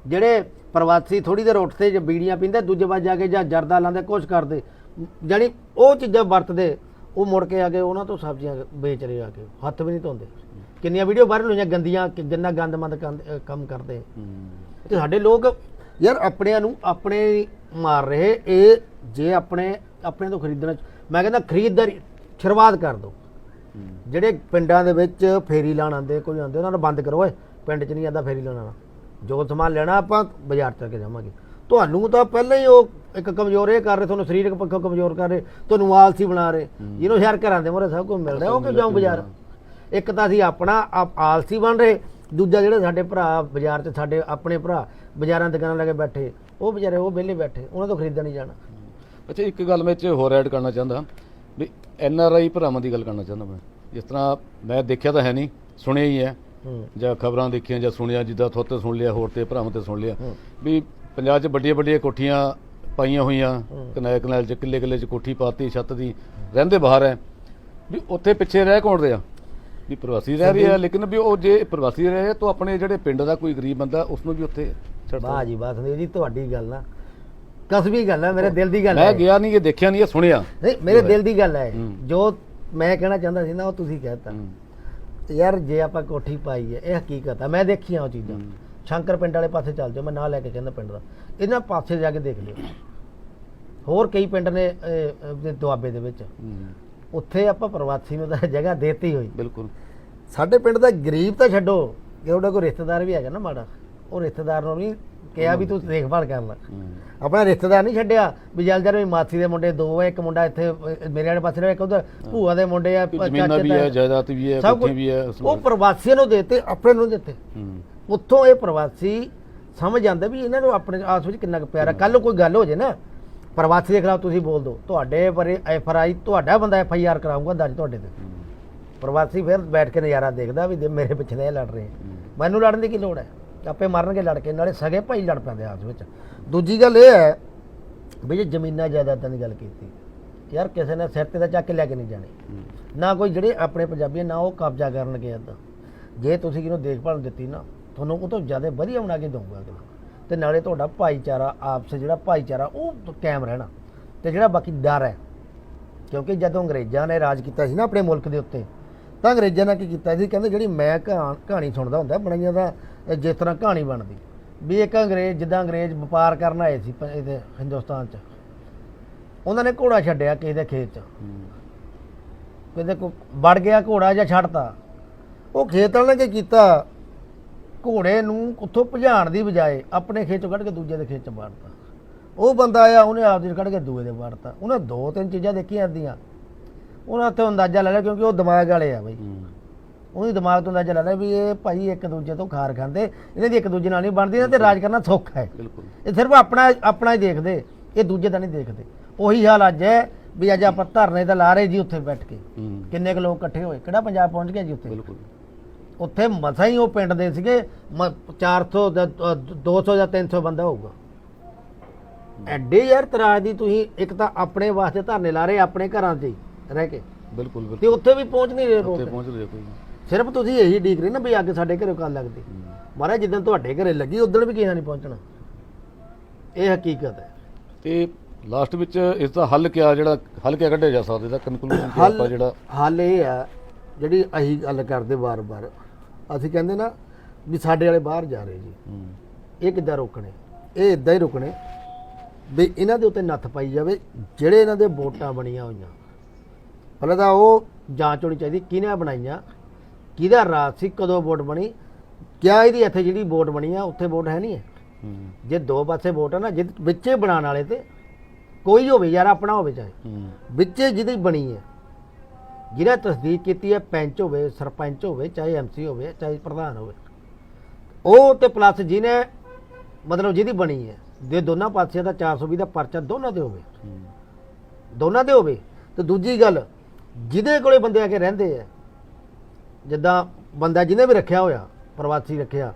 ਜਿਹੜੇ ਪ੍ਰਵਾਸੀ ਥੋੜੀ ਦੇਰ ਉੱਠਦੇ ਜਾਂ ਬੀੜੀਆਂ ਪੀਂਦੇ ਦੂਜੇ ਵਾਰ ਜਾ ਕੇ ਜਾਂ ਜਰਦਾ ਲਾਉਂਦੇ ਕੁਛ ਕਰਦੇ ਜਾਣੀ ਉਹ ਚੀਜ਼ਾਂ ਵਰਤਦੇ ਉਹ ਮੁੜ ਕੇ ਆ ਕੇ ਉਹਨਾਂ ਤੋਂ ਸਬਜ਼ੀਆਂ ਵੇਚ ਰਹੇ ਆ ਕੇ ਹੱਥ ਵੀ ਨਹੀਂ ਧੋਂਦੇ ਕਿੰਨੀਆਂ ਵੀਡੀਓ ਵਾਇਰਲ ਹੋਈਆਂ ਗੰਦੀਆਂ ਕਿ ਜਿੰਨਾ ਗੰਦਮੰਦ ਕੰਦ- ਅਹ ਕੰਮ ਕਰਦੇ। ਤੇ ਸਾਡੇ ਲੋਕ ਯਾਰ ਆਪਣਿਆਂ ਨੂੰ ਆਪਣੇ ਮਾਰ ਰਹੇ ਇਹ ਜੇ ਆਪਣੇ ਆਪਣੇ ਤੋਂ ਖਰੀਦਣਾ ਮੈਂ ਕਹਿੰਦਾ ਖਰੀਦਦਾਰੀ ਸ਼ੁਰੂਆਤ ਕਰ ਦਿਓ ਜਿਹੜੇ ਪਿੰਡਾਂ ਦੇ ਵਿੱਚ ਫੇਰੀ ਲਾਣ ਆਉਂਦੇ ਕੋਈ ਆਉਂਦੇ ਉਹਨਾਂ ਨੂੰ ਬੰਦ ਕਰੋ ਓਏ। ਪਿੰਡ 'ਚ ਨਹੀਂ ਆਂਦਾ ਫੇਰੀ ਵਾਲਾ। ਜੋ ਸਮਾਨ ਲੈਣਾ ਆਪਾਂ ਬਾਜ਼ਾਰ ਚ ਕੇ ਜਾਵਾਂਗੇ। ਤੁਹਾਨੂੰ ਤਾਂ ਪਹਿਲਾਂ ਹੀ ਉਹ ਇੱਕ ਕਮਜ਼ੋਰ ਇਹ ਕਰ ਰਹੇ ਤੁਹਾਨੂੰ ਸਰੀਰਕ ਪੱਖੋਂ ਕਮਜ਼ੋਰ ਕਰ ਰਹੇ ਤੁਹਾਨੂੰ ਆਲਸੀ ਬਣਾ ਰਹੇ। ਜਿਹਨੂੰ ਸ਼ਹਿਰ ਘਰਾਂ ਦੇ ਮੋਰੇ ਸਭ ਕੁਝ ਮਿਲਦਾ ਉਹ ਕਿਉਂ ਜਾਊ ਬਾਜ਼ਾਰ? ਇੱਕ ਤਾਂ ਅਸੀਂ ਆਪਣਾ ਆਪ ਆਲਸੀ ਬਣ ਰਹੇ ਦੂਜਾ ਜਿਹੜੇ ਸਾਡੇ ਭਰਾ ਬਾਜ਼ਾਰ 'ਚ ਸਾਡੇ ਆਪਣੇ ਭਰਾ ਬਾਜ਼ਾਰਾਂ ਦੁਕਾਨਾਂ ਲਾ ਕੇ ਬੈਠੇ ਉਹ ਵਿਚਾਰੇ ਉਹ ਵਿਹਲੇ ਬੈਠੇ ਉਹਨਾਂ ਤੋਂ ਖਰੀਦਣ ਨਹੀਂ ਜਾਣਾ। ਅੱਛਾ ਇੱਕ ਗੱਲ ਮੈਂ ਚ ਹੋਰ ਐਡ ਕਰਨਾ ਚਾਹੁੰਦਾ। ਵੀ ਐਨ ਆਰ ਆਈ ਭਰਾਵਾਂ ਦੀ ਗੱਲ ਕਰਨਾ ਚਾਹੁੰਦਾ ਮੈਂ। ਜਿਸ ਤਰ੍ਹਾਂ ਮੈਂ ਦੇਖਿਆ ਤਾਂ ਹੈ ਨਹੀਂ ਸੁਣਿਆ ਹੀ ਹੈ। ਜਾਂ ਖਬਰਾਂ ਦੇਖੀਆਂ ਜਾਂ ਸੁਣਿਆ ਜਿੱਦਾਂ ਥੋਤੇ ਸੁਣ ਲਿਆ ਹੋਰ ਤੇ ਭਰਾਵਾਂ ਤੇ ਸੁਣ ਲਿਆ। ਵੀ ਪੰਜਾਬ 'ਚ ਵੱਡੀਆਂ ਵੱਡੀਆਂ ਕੋਠੀਆਂ ਪਾਈਆਂ ਹੋਈਆਂ ਹੂੰ। ਕਨਾਲ 'ਚ ਕਿੱਲੇ ਕਿੱਲੇ 'ਚ ਕੋਠੀ ਪਾਤੀ ਛੱਤ ਦੀ ਰਹਿੰਦੇ ਬਾਹਰ ਹੈ। ਵੀ ਉੱਥੇ ਪਿੱਛੇ ਰਹਿ ਕੌਣ ਰਿਹਾ? ਵੀ ਪ੍ਰਵਾਸੀ ਰਹਿ ਰਿਹਾ ਲੇਕਿਨ ਵੀ ਉਹ ਜੇ ਪ੍ਰਵਾਸੀ ਰਹੇ ਤਾਂ ਆਪਣੇ ਜਿਹੜੇ ਪਿੰਡ ਦਾ ਕੋਈ ਗਰੀਬ ਬੰਦਾ ਉਸ ਨੂੰ ਵੀ ਉੱਥੇ ਵਾਹ ਜੀ ਵਾਹ ਸੰਦੀਪ ਜੀ ਤੁਹਾਡੀ ਗੱਲ ਨਾ ਕਸਬੀ ਗੱਲ ਹੈ ਮੇਰੇ ਦਿਲ ਦੀ ਗੱਲ ਮੈਂ ਹੈ ਗਿਆ ਨਹੀਂ ਇਹ ਦੇਖਿਆ ਨਹੀਂ ਇਹ ਸੁਣਿਆ। ਨਹੀਂ ਮੇਰੇ ਦਿਲ ਦੀ ਗੱਲ ਹੈ। ਜੋ ਮੈਂ ਕਹਿਣਾ ਚਾਹੁੰਦਾ ਸੀ ਨਾ ਉਹ ਤੁਸੀਂ ਕਹਿਤਾ ਯਾਰ ਜੇ ਆਪਾਂ ਕੋਠੀ ਪਾਈ ਹੈ ਇਹ ਹਕੀਕਤ ਹੈ ਮੈਂ ਦੇਖੀਆਂ ਉਹ ਚੀਜ਼ਾਂ। ਸ਼ੰਕਰ ਪਿੰਡ ਵਾਲੇ ਪਾਸੇ ਚੱਲ ਜਾਓ ਮੈਂ ਨਾਂ ਲੈ ਕੇ ਕਹਿੰਦਾ ਪਿੰਡ ਦਾ। ਇਹਨਾਂ ਪਾਸੇ ਜਾ ਕੇ ਦੇਖ ਲਿਓ। ਹੋਰ ਕਈ ਪਿੰਡ ਨੇ ਦੁਆਬੇ ਦੇ ਵਿੱਚ। ਉੱਥੇ ਆਪਾਂ ਪ੍ਰਵਾਸੀ ਨੂੰ ਤਾਂ ਜਗ੍ਹਾ ਦੇਤੀ ਹੋਈ। ਬਿਲਕੁਲ। ਸਾਡੇ ਪਿੰਡ ਦਾ ਗਰੀਬ ਤਾਂ ਛੱਡੋ ਜੇ ਉਹਦਾ ਕੋਈ ਰਿਸ਼ਤੇਦਾਰ ਵੀ ਹੈਗਾ ਨਾ ਮਾੜਾ। ਉਹ ਰਿਸ਼ਤੇਦਾਰ ਨੂੰ ਵੀ ਕਿਹਾ ਵੀ ਤੂੰ ਦੇਖਭਾਲ ਕਰ ਲੈ। ਹੂੰ, ਆਪਣਾ ਰਿਸ਼ਤੇਦਾਰ ਨਹੀਂ ਛੱਡਿਆ ਵੀ ਜਲ ਵੀ ਮਾਸੀ ਦੇ ਮੁੰਡੇ ਦੋ ਆ ਇੱਕ ਮੁੰਡਾ ਇੱਥੇ ਮੇਰੇ ਵਾਲੇ ਪਾਸੇ ਰਿਹਾ ਇੱਕ ਉਧਰ ਭੂਆ ਦੇ ਮੁੰਡੇ ਆ ਜ਼ਮੀਨਾਂ ਵੀ ਹੈ। ਜਾਇਦਾਦ ਵੀ ਹੈ ਕੁਛ। ਵੀ ਹੈ ਉਹ ਪ੍ਰਵਾਸੀਆਂ ਨੂੰ ਦੇਤੇ ਆਪਣੇ ਨੂੰ ਦਿੱਤੇ। ਹੂੰ, ਉੱਥੋਂ ਇਹ ਪ੍ਰਵਾਸੀ ਸਮਝ ਜਾਂਦੇ ਵੀ ਇਹਨਾਂ ਨੂੰ ਆਪਣੇ ਆਸ ਵਿੱਚ ਕਿੰਨਾ ਕੁ ਪਿਆਰ ਹੈ। ਕੱਲ ਕੋਈ ਗੱਲ ਹੋ ਜੇ ਨਾ ਪ੍ਰਵਾਸੀ ਦੇ ਖਿਲਾਫ ਤੁਸੀਂ ਬੋਲ ਦਿਓ ਤੁਹਾਡੇ ਪਰ ਐਫ ਆਰ ਆਈ ਤੁਹਾਡਾ ਬੰਦਾ ਐਫ ਆਈ ਆਰ ਕਰਾਊਗਾ ਦਰਜ ਤੁਹਾਡੇ ਤੇ। ਹੂੰ, ਪ੍ਰਵਾਸੀ ਫਿਰ ਬੈਠ ਕੇ ਨਜ਼ਾਰਾ ਦੇਖਦਾ ਵੀ ਮੇਰੇ ਪਿੱਛੇ ਦੇ ਲੜ ਰਹੇ। ਹੂੰ। ਮੈਨੂੰ ਲੜਨ ਦੀ ਕੀ ਲੋੜ ਹੈ? ਆਪੇ ਮਰਨਗੇ ਲੜ ਕੇ ਨਾਲੇ ਸਗੇ ਭਾਈ ਲੜ ਪੈਂਦੇ ਆਪਸ ਵਿੱਚ। ਦੂਜੀ ਗੱਲ ਇਹ ਹੈ ਵੀ ਜੇ ਜ਼ਮੀਨਾਂ ਜਾਇਦਾਦਾਂ ਦੀ ਗੱਲ ਕੀਤੀ ਯਾਰ ਕਿਸੇ ਨੇ ਸਿਰ ਤੇ ਤਾਂ ਚੱਕ ਕੇ ਲੈ ਕੇ ਨਹੀਂ ਜਾਣੀ ਨਾ ਕੋਈ ਜਿਹੜੇ ਆਪਣੇ ਪੰਜਾਬੀ ਨਾ ਉਹ ਕਬਜ਼ਾ ਕਰਨਗੇ ਇੱਦਾਂ। ਜੇ ਤੁਸੀਂ ਕਿਹਨੂੰ ਦੇਖਭਾਲ ਦਿੱਤੀ ਨਾ ਤੁਹਾਨੂੰ ਉਹ ਤੋਂ ਜ਼ਿਆਦਾ ਵਧੀਆ ਬਣਾ ਕੇ ਦਊਗਾ ਅਗਲਾ। ਤੇ ਨਾਲੇ ਤੁਹਾਡਾ ਭਾਈਚਾਰਾ ਆਪਸ ਜਿਹੜਾ ਭਾਈਚਾਰਾ ਉਹ ਕਾਇਮ ਰਹਿਣਾ। ਤੇ ਜਿਹੜਾ ਬਾਕੀ ਡਰ ਹੈ ਕਿਉਂਕਿ ਜਦੋਂ ਅੰਗਰੇਜ਼ਾਂ ਨੇ ਰਾਜ ਕੀਤਾ ਸੀ ਨਾ ਆਪਣੇ ਮੁਲਕ ਦੇ ਉੱਤੇ ਤਾਂ ਅੰਗਰੇਜ਼ਾਂ ਨੇ ਕੀ ਕੀਤਾ ਸੀ? ਕਹਿੰਦੇ ਜਿਹੜੀ ਮੈਂ ਕਹਾ- ਕਹਾਣੀ ਸੁਣਦਾ ਹੁੰਦਾ ਬਣਾਈਆਂ ਦਾ ਇਹ ਜਿਸ ਤਰ੍ਹਾਂ ਕਹਾਣੀ ਬਣਦੀ। ਵੀ ਇੱਕ ਅੰਗਰੇਜ਼ ਜਿੱਦਾਂ ਅੰਗਰੇਜ਼ ਵਪਾਰ ਕਰਨ ਆਏ ਸੀ ਪ- ਇਹਦੇ ਹਿੰਦੁਸਤਾਨ 'ਚ ਉਹਨਾਂ ਨੇ ਘੋੜਾ ਛੱਡਿਆ ਕਿਸੇ ਦੇ ਖੇਤ 'ਚ। ਹੂੰ, ਕਿਤੇ ਕੋ ਵੜ ਗਿਆ ਘੋੜਾ ਜਾਂ ਛੱਡਤਾ। ਉਹ ਖੇਤ ਵਾਲੇ ਨੇ ਕੀ ਕੀਤਾ? ਘੋੜੇ ਨੂੰ ਉੱਥੋਂ ਭਜਾਣ ਦੀ ਬਜਾਏ ਆਪਣੇ ਖੇਤ ਚੋਂ ਕੱਢ ਕੇ ਦੂਜੇ ਦੇ ਖੇਤ ਚ ਵਾੜਤਾ। ਉਹ ਬੰਦਾ ਆਇਆ ਉਹਨੇ ਆਪ ਆਪਦੀ ਕੱਢ ਕੇ ਦੂਏ ਦੇ ਵਾੜਤਾ। ਉਹਨੇ ਦੋ ਤਿੰਨ ਚੀਜ਼ਾਂ ਦੇਖੀਆਂ ਆਦੀਆਂ ਉਹਨਾਂ ਤੋਂ ਅੰਦਾਜ਼ਾ ਲੈ ਲਿਆ ਕਿਉਂਕਿ ਉਹ ਦਿਮਾਗ ਵਾਲੇ ਆ ਬਈ। ਹੂੰ, ਉਹਦੀ ਦਿਮਾਗ ਤੋਂ ਅੰਦਾਜ਼ਾ ਲਾ ਲਿਆ ਵੀ ਇਹ ਭਾਈ ਇੱਕ ਦੂਜੇ ਤੋਂ ਖਾਰ ਖਾਂਦੇ ਇਹਨਾਂ ਦੀ ਇੱਕ ਦੂਜੇ ਨਾਲ ਨਹੀਂ ਬਣਦੀ ਤੇ ਰਾਜ ਕਰਨਾ ਸੌਖਾ ਹੈ। ਬਿਲਕੁਲ। ਇਹ ਸਿਰਫ ਆਪਣਾ ਆਪਣਾ ਹੀ ਦੇਖਦੇ ਇਹ ਦੂਜੇ ਦਾ ਨਹੀਂ ਦੇਖਦੇ। ਉਹੀ ਹਾਲ ਅੱਜ ਹੈ ਵੀ ਅੱਜ ਆਪਾਂ ਧਰਨੇ ਤਾਂ ਲਾ ਰਹੇ ਜੀ ਉੱਥੇ ਬੈਠ ਕੇ। ਕਿੰਨੇ ਕੁ ਲੋਕ ਇਕੱਠੇ ਹੋਏ? ਕਿਹੜਾ ਪੰਜਾਬ ਪਹੁੰਚ ਗਿਆ ਜੀ ਉੱਥੇ? ਬਿਲਕੁਲ। ਉੱਥੇ ਮਸਾਂ ਹੀ ਉਹ ਪਿੰਡ ਦੇ ਸੀਗੇ ਮ- 400 ਦਾ, ਅ, 200 ਜਾਂ 300 ਬੰਦਾ ਹੋਊਗਾ। ਐਡੇ ਯਾਰ ਤਰਾਜ ਦੀ ਤੁਸੀਂ ਇੱਕ ਤਾਂ ਆਪਣੇ ਵਾਸਤੇ ਧਰਨੇ ਲਾ ਰਹੇ ਆਪਣੇ ਘਰਾਂ 'ਚ ਹੀ ਰਹਿ ਕੇ। ਬਿਲਕੁਲ ਤੇ ਉੱਥੇ ਵੀ ਪਹੁੰਚ ਨਹੀਂ ਰਹੇ ਉੱਥੇ ਪਹੁੰਚ ਰਿਹਾ ਕੋਈ ਸਿਰਫ ਤੁਸੀਂ ਇਹੀ ਡੀਕ ਰਹੇ ਨਾ ਵੀ ਅੱਗ ਸਾਡੇ ਘਰੇ ਕੱਲ ਲੱਗਦੀ। ਮਹਾਰਾਜ ਜਿੱਦਣ ਤੁਹਾਡੇ ਘਰੇ ਲੱਗੀ ਉਦੋਂ ਵੀ ਕਿਸੇ ਨੇ ਪਹੁੰਚਣਾ। ਇਹ ਹਕੀਕਤ ਹੈ। ਤੇ ਲਾਸਟ ਵਿੱਚ ਇਸ ਦਾ ਹੱਲ ਕਿਆ ਜਿਹੜਾ ਹੱਲ ਕਿਆ ਕੱਢਿਆ ਜਾ ਸਕਦਾ? ਇਹਦਾ ਕਨਕਲੂਜਨ ਕੀ ਆਪਾਂ ਜਿਹੜਾ ਹੱਲ ਇਹ ਆ ਜਿਹੜੀ ਅਸੀਂ ਗੱਲ ਕਰਦੇ ਵਾਰ-ਵਾਰ ਅਸੀਂ ਕਹਿੰਦੇ ਨਾ ਵੀ ਸਾਡੇ ਵਾਲੇ ਬਾਹਰ ਜਾ ਰਹੇ ਜੀ। ਇਹ ਕਿੱਦਾਂ ਰੋਕਣੇ? ਇਹ ਇਦਾਂ ਹੀ ਰੋਕਣੇ ਵੀ ਇਹਨਾਂ ਦੇ ਉੱਤੇ ਨੱਥ ਪਾਈ ਜਾਵੇ ਜਿਹੜੇ ਇਹਨਾਂ ਦੇ ਵੋਟਾਂ ਬਣੀਆਂ ਹੋਈਆਂ। ਪਹਿਲਾਂ ਤਾਂ ਉਹ ਜਾਂਚ ਹੋਣੀ ਚਾਹੀਦੀ ਕਿਹਨੇ ਬਣਾਈਆਂ? ਕਿਹਦਾ ਰਾਜ ਸੀ ਕਦੋਂ ਵੋਟ ਬਣੀ? ਕਿਆ ਇਹਦੀ ਇੱਥੇ ਜਿਹੜੀ ਵੋਟ ਬਣੀ ਆ ਉੱਥੇ ਵੋਟ ਹੈ ਨਹੀਂ ਹੈ। ਜੇ ਦੋ ਪਾਸੇ ਵੋਟ ਹੈ ਨਾ ਜਿਹ ਵਿੱਚੇ ਬਣਾਉਣ ਵਾਲੇ ਤੇ ਕੋਈ ਹੋਵੇ ਯਾਰ ਆਪਣਾ ਹੋਵੇ ਚਾਹੇ। ਵਿੱਚੇ ਜਿਹਦੀ ਬਣੀ ਹੈ ਜਿਹਨੇ ਤਸਦੀਕ ਕੀਤੀ ਹੈ ਪੈਂਚ ਹੋਵੇ ਸਰਪੰਚ ਹੋਵੇ ਚਾਹੇ ਐਮਸੀ ਹੋਵੇ ਚਾਹੇ ਪ੍ਰਧਾਨ ਹੋਵੇ। ਉਹ ਤੇ ਪਲੱਸ ਜਿਹਨੇ ਮਤਲਬ ਜਿਹਦੀ ਬਣੀ ਹੈ ਦੇ ਦੋਨਾਂ ਪਾਸਿਆਂ ਦਾ 420 ਦਾ ਪਰਚਾ ਦੋਨਾਂ ਦੇ ਹੋਵੇ। ਦੋਨਾਂ ਦੇ ਹੋਵੇ ਤੇ ਦੂਜੀ ਗੱਲ ਜਿਹਦੇ ਕੋਲੇ ਬੰਦੇ ਆ ਕੇ ਰਹਿੰਦੇ ਆ ਜਿੱਦਾਂ ਬੰਦਾ ਜਿਹਨੇ ਵੀ ਰੱਖਿਆ ਹੋਇਆ ਪ੍ਰਵਾਸੀ ਰੱਖਿਆ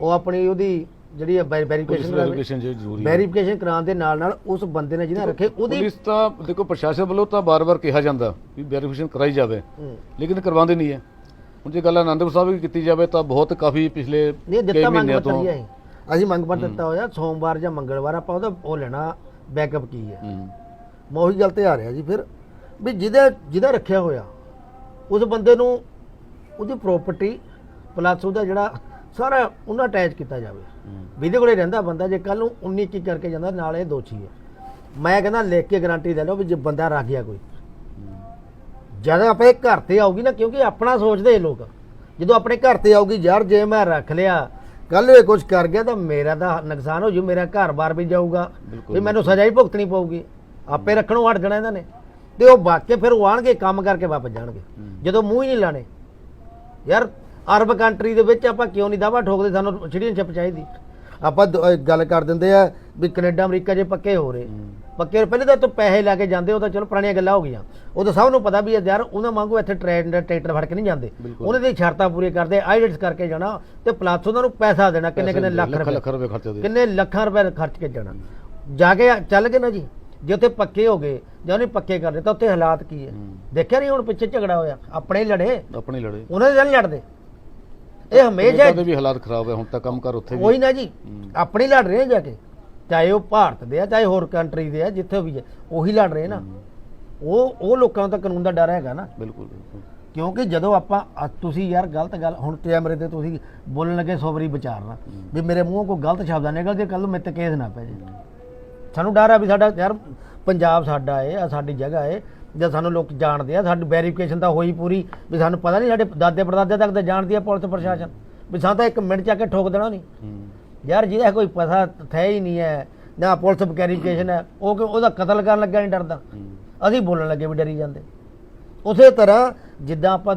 ਉਹ ਆਪਣੀ ਉਹਦੀ ਜਿਹੜੀ ਵੈਰੀਫਿਕੇਸ਼ਨ ਵੈਰੀਫਿਕੇਸ਼ਨ ਜਿਹੜੀ ਜ਼ਰੂਰੀ ਹੈ। ਵੈਰੀਫਿਕੇਸ਼ਨ ਕਰਾਉਣ ਦੇ ਨਾਲ ਨਾਲ ਉਸ ਬੰਦੇ ਨੇ ਜਿਹਨੇ ਰੱਖੇ ਉਹਦੀ ਪੁਲਿਸ ਤਾਂ ਦੇਖੋ ਪ੍ਰਸ਼ਾਸਨ ਵੱਲੋਂ ਤਾਂ ਬਾਰ-ਬਾਰ ਕਿਹਾ ਜਾਂਦਾ ਵੀ ਵੈਰੀਫਿਕੇਸ਼ਨ ਕਰਾਈ ਜਾਵੇ। ਲੇਕਿਨ ਕਰਵਾਉਂਦੇ ਨਹੀਂ ਹੈ। ਹੁਣ ਜੇ ਗੱਲ ਆਨੰਦਪੁਰ ਸਾਹਿਬ ਦੀ ਕੀਤੀ ਜਾਵੇ ਤਾਂ ਬਹੁਤ ਕਾਫੀ ਪਿਛਲੇ ਨਹੀਂ ਦਿੱਤਾ ਮੰਗ ਪੱਤਰ ਹੀ ਹੈ ਅਸੀਂ। ਮੰਗ ਪੱਤਰ ਦਿੱਤਾ ਹੋਇਆ ਸੋਮਵਾਰ ਜਾਂ ਮੰਗਲਵਾਰ ਆਪਾਂ ਉਹਦਾ ਉਹ ਲੈਣਾ ਬੈਕਅਪ ਕੀ ਹੈ। ਹੂੰ, ਮੈਂ ਉਹੀ ਗੱਲ ਤੇ ਆ ਰਿਹਾ ਜੀ ਫਿਰ ਵੀ ਜਿਹਦਾ ਜਿਹਦਾ ਰੱਖਿਆ ਹੋਇਆ ਉਸ ਬੰਦੇ ਨੂੰ ਉਹਦੀ ਪ੍ਰਾਪਰਟੀ ਪਲੱਸ ਉਹਦਾ ਜਿਹੜਾ ਸਾਰਾ ਉਹਨਾਂ ਅਟੈਚ ਕੀਤਾ ਜਾਵੇ। ਇਹਦੇ ਕੋਲੇ ਰਹਿੰਦਾ ਬੰਦਾ ਜੇ ਕੱਲ ਨੂੰ 19 ਕੀ ਕਰਕੇ ਜਾਂਦਾ ਨਾਲ ਇਹ ਦੋਸ਼ੀ ਹੈ ਮੈਂ ਕਹਿੰਦਾ ਲਿਖ ਕੇ ਗਾਰੰਟੀ ਲੈ ਲਓ ਵੀ ਜੇ ਬੰਦਾ ਰੱਖ ਗਿਆ ਕੋਈ। ਜਦ ਆਪਣੇ ਘਰ ਤੇ ਆਊਗੀ ਨਾ ਕਿਉਂਕਿ ਆਪਣਾ ਸੋਚਦੇ ਇਹ ਲੋਕ। ਜਦੋਂ ਆਪਣੇ ਘਰ ਤੇ ਆਊਗੀ ਯਾਰ ਜੇ ਮੈਂ ਰੱਖ ਲਿਆ ਕੱਲ ਇਹ ਕੁਝ ਕਰ ਗਿਆ ਤਾਂ ਮੇਰਾ ਤਾਂ ਨੁਕਸਾਨ ਹੋ ਜੂ ਮੇਰਾ ਘਰ-ਬਾਰ ਵੀ ਜਾਊਗਾ। ਵੀ ਮੈਨੂੰ ਸਜ਼ਾ ਹੀ ਭੁਗਤਣੀ ਪਊਗੀ। ਆਪੇ ਰੱਖਣੋਂ ਹਟ ਜਾਣਾ ਇਹਨਾਂ ਨੇ। ਤੇ ਉਹ ਬਾਕੀ ਫਿਰ ਉਹ ਆਣਗੇ ਕੰਮ ਕਰਕੇ ਵਾਪਸ ਜਾਣਗੇ। ਜਦੋਂ ਮੂੰਹ ਹੀ ਨਹੀਂ ਲਾਣੇ। ਯਾਰ ਅਰਬ ਕੰਟਰੀ ਦੇ ਵਿੱਚ ਆਪਾਂ ਕਿਉਂ ਨਹੀਂ ਦਾਵਾ ਠੋਕਦੇ? ਸਾਨੂੰ ਸਿਟੀਜ਼ਨਸ਼ਿਪ ਚਾਹੀਦੀ। ਆਪਾਂ ਦ- ਅਹ ਗੱਲ ਕਰ ਦਿੰਦੇ ਆ ਵੀ ਕੈਨੇਡਾ ਅਮਰੀਕਾ 'ਚ ਪੱਕੇ ਹੋ ਰਹੇ। ਪੱਕੇ ਪਹਿਲੇ ਤਾਂ ਤੂੰ ਪੈਸੇ ਲੈ ਕੇ ਜਾਂਦੇ ਉਹ ਤਾਂ ਚਲੋ ਪੁਰਾਣੀਆਂ ਗੱਲਾਂ ਹੋ ਗਈਆਂ। ਉਹ ਤਾਂ ਸਭ ਨੂੰ ਪਤਾ ਵੀ ਯਾਰ ਉਹਨਾਂ ਵਾਂਗੂ ਇੱਥੇ ਟ੍ਰੇਨ ਟਰੈਕਟਰ ਫੜ ਕੇ ਨਹੀਂ ਜਾਂਦੇ। ਉਹਨਾਂ ਦੀ ਸ਼ਰਤਾਂ ਪੂਰੀਆਂ ਕਰਦੇ ਆਈਲੈਟਸ ਕਰਕੇ ਜਾਣਾ ਤੇ ਪਲੱਸ ਉਹਨਾਂ ਨੂੰ ਪੈਸਾ ਦੇਣਾ ਕਿੰਨੇ ਕਿੰਨੇ ਲੱਖ ਰੁਪਏ। ਲੱਖ ਰੁਪਏ ਖਰਚਾ ਦੇ ਕਿੰਨੇ ਲੱਖਾਂ ਰੁਪਏ ਖਰਚ ਕੇ ਜਾਣਾ। ਜਾ ਕੇ ਚੱਲ ਗਏ ਨਾ ਜੀ। ਜੇ ਉੱਥੇ ਪੱਕੇ ਹੋ ਗਏ ਜਾਂ ਉਹਨੇ ਪੱਕੇ ਕਰ ਲਏ ਤਾਂ ਉੱਥੇ ਹਾਲਾਤ ਕੀ ਹੈ? ਹੂੰ। ਦੇਖਿਆ ਨਹੀਂ ਹੁਣ ਪਿੱਛੇ ਝਗੜਾ ਹੋਇਆ? ਆਪਣੇ ਹੀ ਲੜੇ? ਆਪਣੇ ਲੜੇ। ਉਹਨਾਂ ਦੇ ਨਹੀਂ ਲੜਦੇ। ਇਹ ਹਮੇਸ਼ਾ ਦੇ ਵੀ ਹਾਲਾਤ ਖਰਾਬ ਹੈ ਹੁਣ ਤਾਂ ਕੰਮ ਕਰ ਉੱਥੇ ਵੀ। ਉਹੀ ਨਾ ਜੀ ਹੂੰ। ਆਪਣੇ ਹੀ ਲੜ ਰਹੇ ਜਾ ਕੇ। ਚਾਹੇ ਉਹ ਭਾਰਤ ਦੇ ਆ ਚਾਹੇ ਹੋਰ ਕੰਟਰੀ ਦੇ ਆ ਜਿੱਥੇ ਵੀ ਆ ਉਹੀ ਲੜ ਰਹੇ ਨਾ। ਉਹ ਉਹ ਲੋਕਾਂ ਨੂੰ ਤਾਂ ਕਾਨੂੰਨ ਦਾ ਡਰ ਹੈਗਾ ਨਾ। ਬਿਲਕੁਲ ਕਿਉਂਕਿ ਜਦੋਂ ਆਪਾਂ ਤੁਸੀਂ ਯਾਰ ਗਲਤ ਗੱਲ ਹੁਣ ਕੈਮਰੇ ਤੇ ਤੁਸੀਂ ਬੋਲਣ ਲੱਗੇ ਸੌ ਵਾਰੀ ਵਿਚਾਰਨਾ ਵੀ ਮੇਰੇ ਮੂੰਹੋਂ ਕੋਈ ਗਲਤ ਸ਼ਬਦ ਨਿਕਲ ਜੇ ਕੱਲ ਨੂੰ ਮੇਰੇ ਤੇ ਕੇਸ ਨਾ ਪੈ ਜੇ ਸਾਨੂੰ ਡਰ ਆ ਵੀ ਸਾਡਾ ਯਾਰ ਪੰਜਾਬ ਸਾਡਾ ਏ ਆ ਸਾਡੀ ਜਗ੍ਹਾ ਏ ਜਦ ਸਾਨੂੰ ਲੋਕ ਜਾਣਦੇ ਆ ਸਾਡੀ ਵੈਰੀਫਿਕੇਸ਼ਨ ਤਾਂ ਹੋਈ ਪੂਰੀ ਵੀ ਸਾਨੂੰ ਪਤਾ ਨਹੀਂ ਸਾਡੇ ਦਾਦੇ ਪੜਦਾਦੇ ਤੱਕ ਤਾਂ ਜਾਣਦੀ ਆ ਪੁਲਿਸ ਪ੍ਰਸ਼ਾਸਨ ਵੀ ਸਾਨੂੰ ਤਾਂ ਇੱਕ ਮਿੰਟ ਚ ਆ ਕੇ ਠੋਕ ਦੇਣਾ ਨਹੀਂ। ਯਾਰ ਜਿਹਦਾ ਕੋਈ ਪਤਾ ਹੈ ਹੀ ਨਹੀਂ ਹੈ ਨਾ ਪੁਲਿਸ ਵੈਰੀਫਿਕੇਸ਼ਨ ਹੈ ਉਹ ਕਿ ਉਹਦਾ ਕਤਲ ਕਰਨ ਲੱਗਾ ਨਹੀਂ ਡਰਦਾ। ਅਸੀਂ ਬੋਲਣ ਲੱਗੇ ਵੀ ਡਰੀ ਜਾਂਦੇ। ਉਸੇ ਤਰ੍ਹਾਂ ਜਿੱਦਾਂ ਆਪਾਂ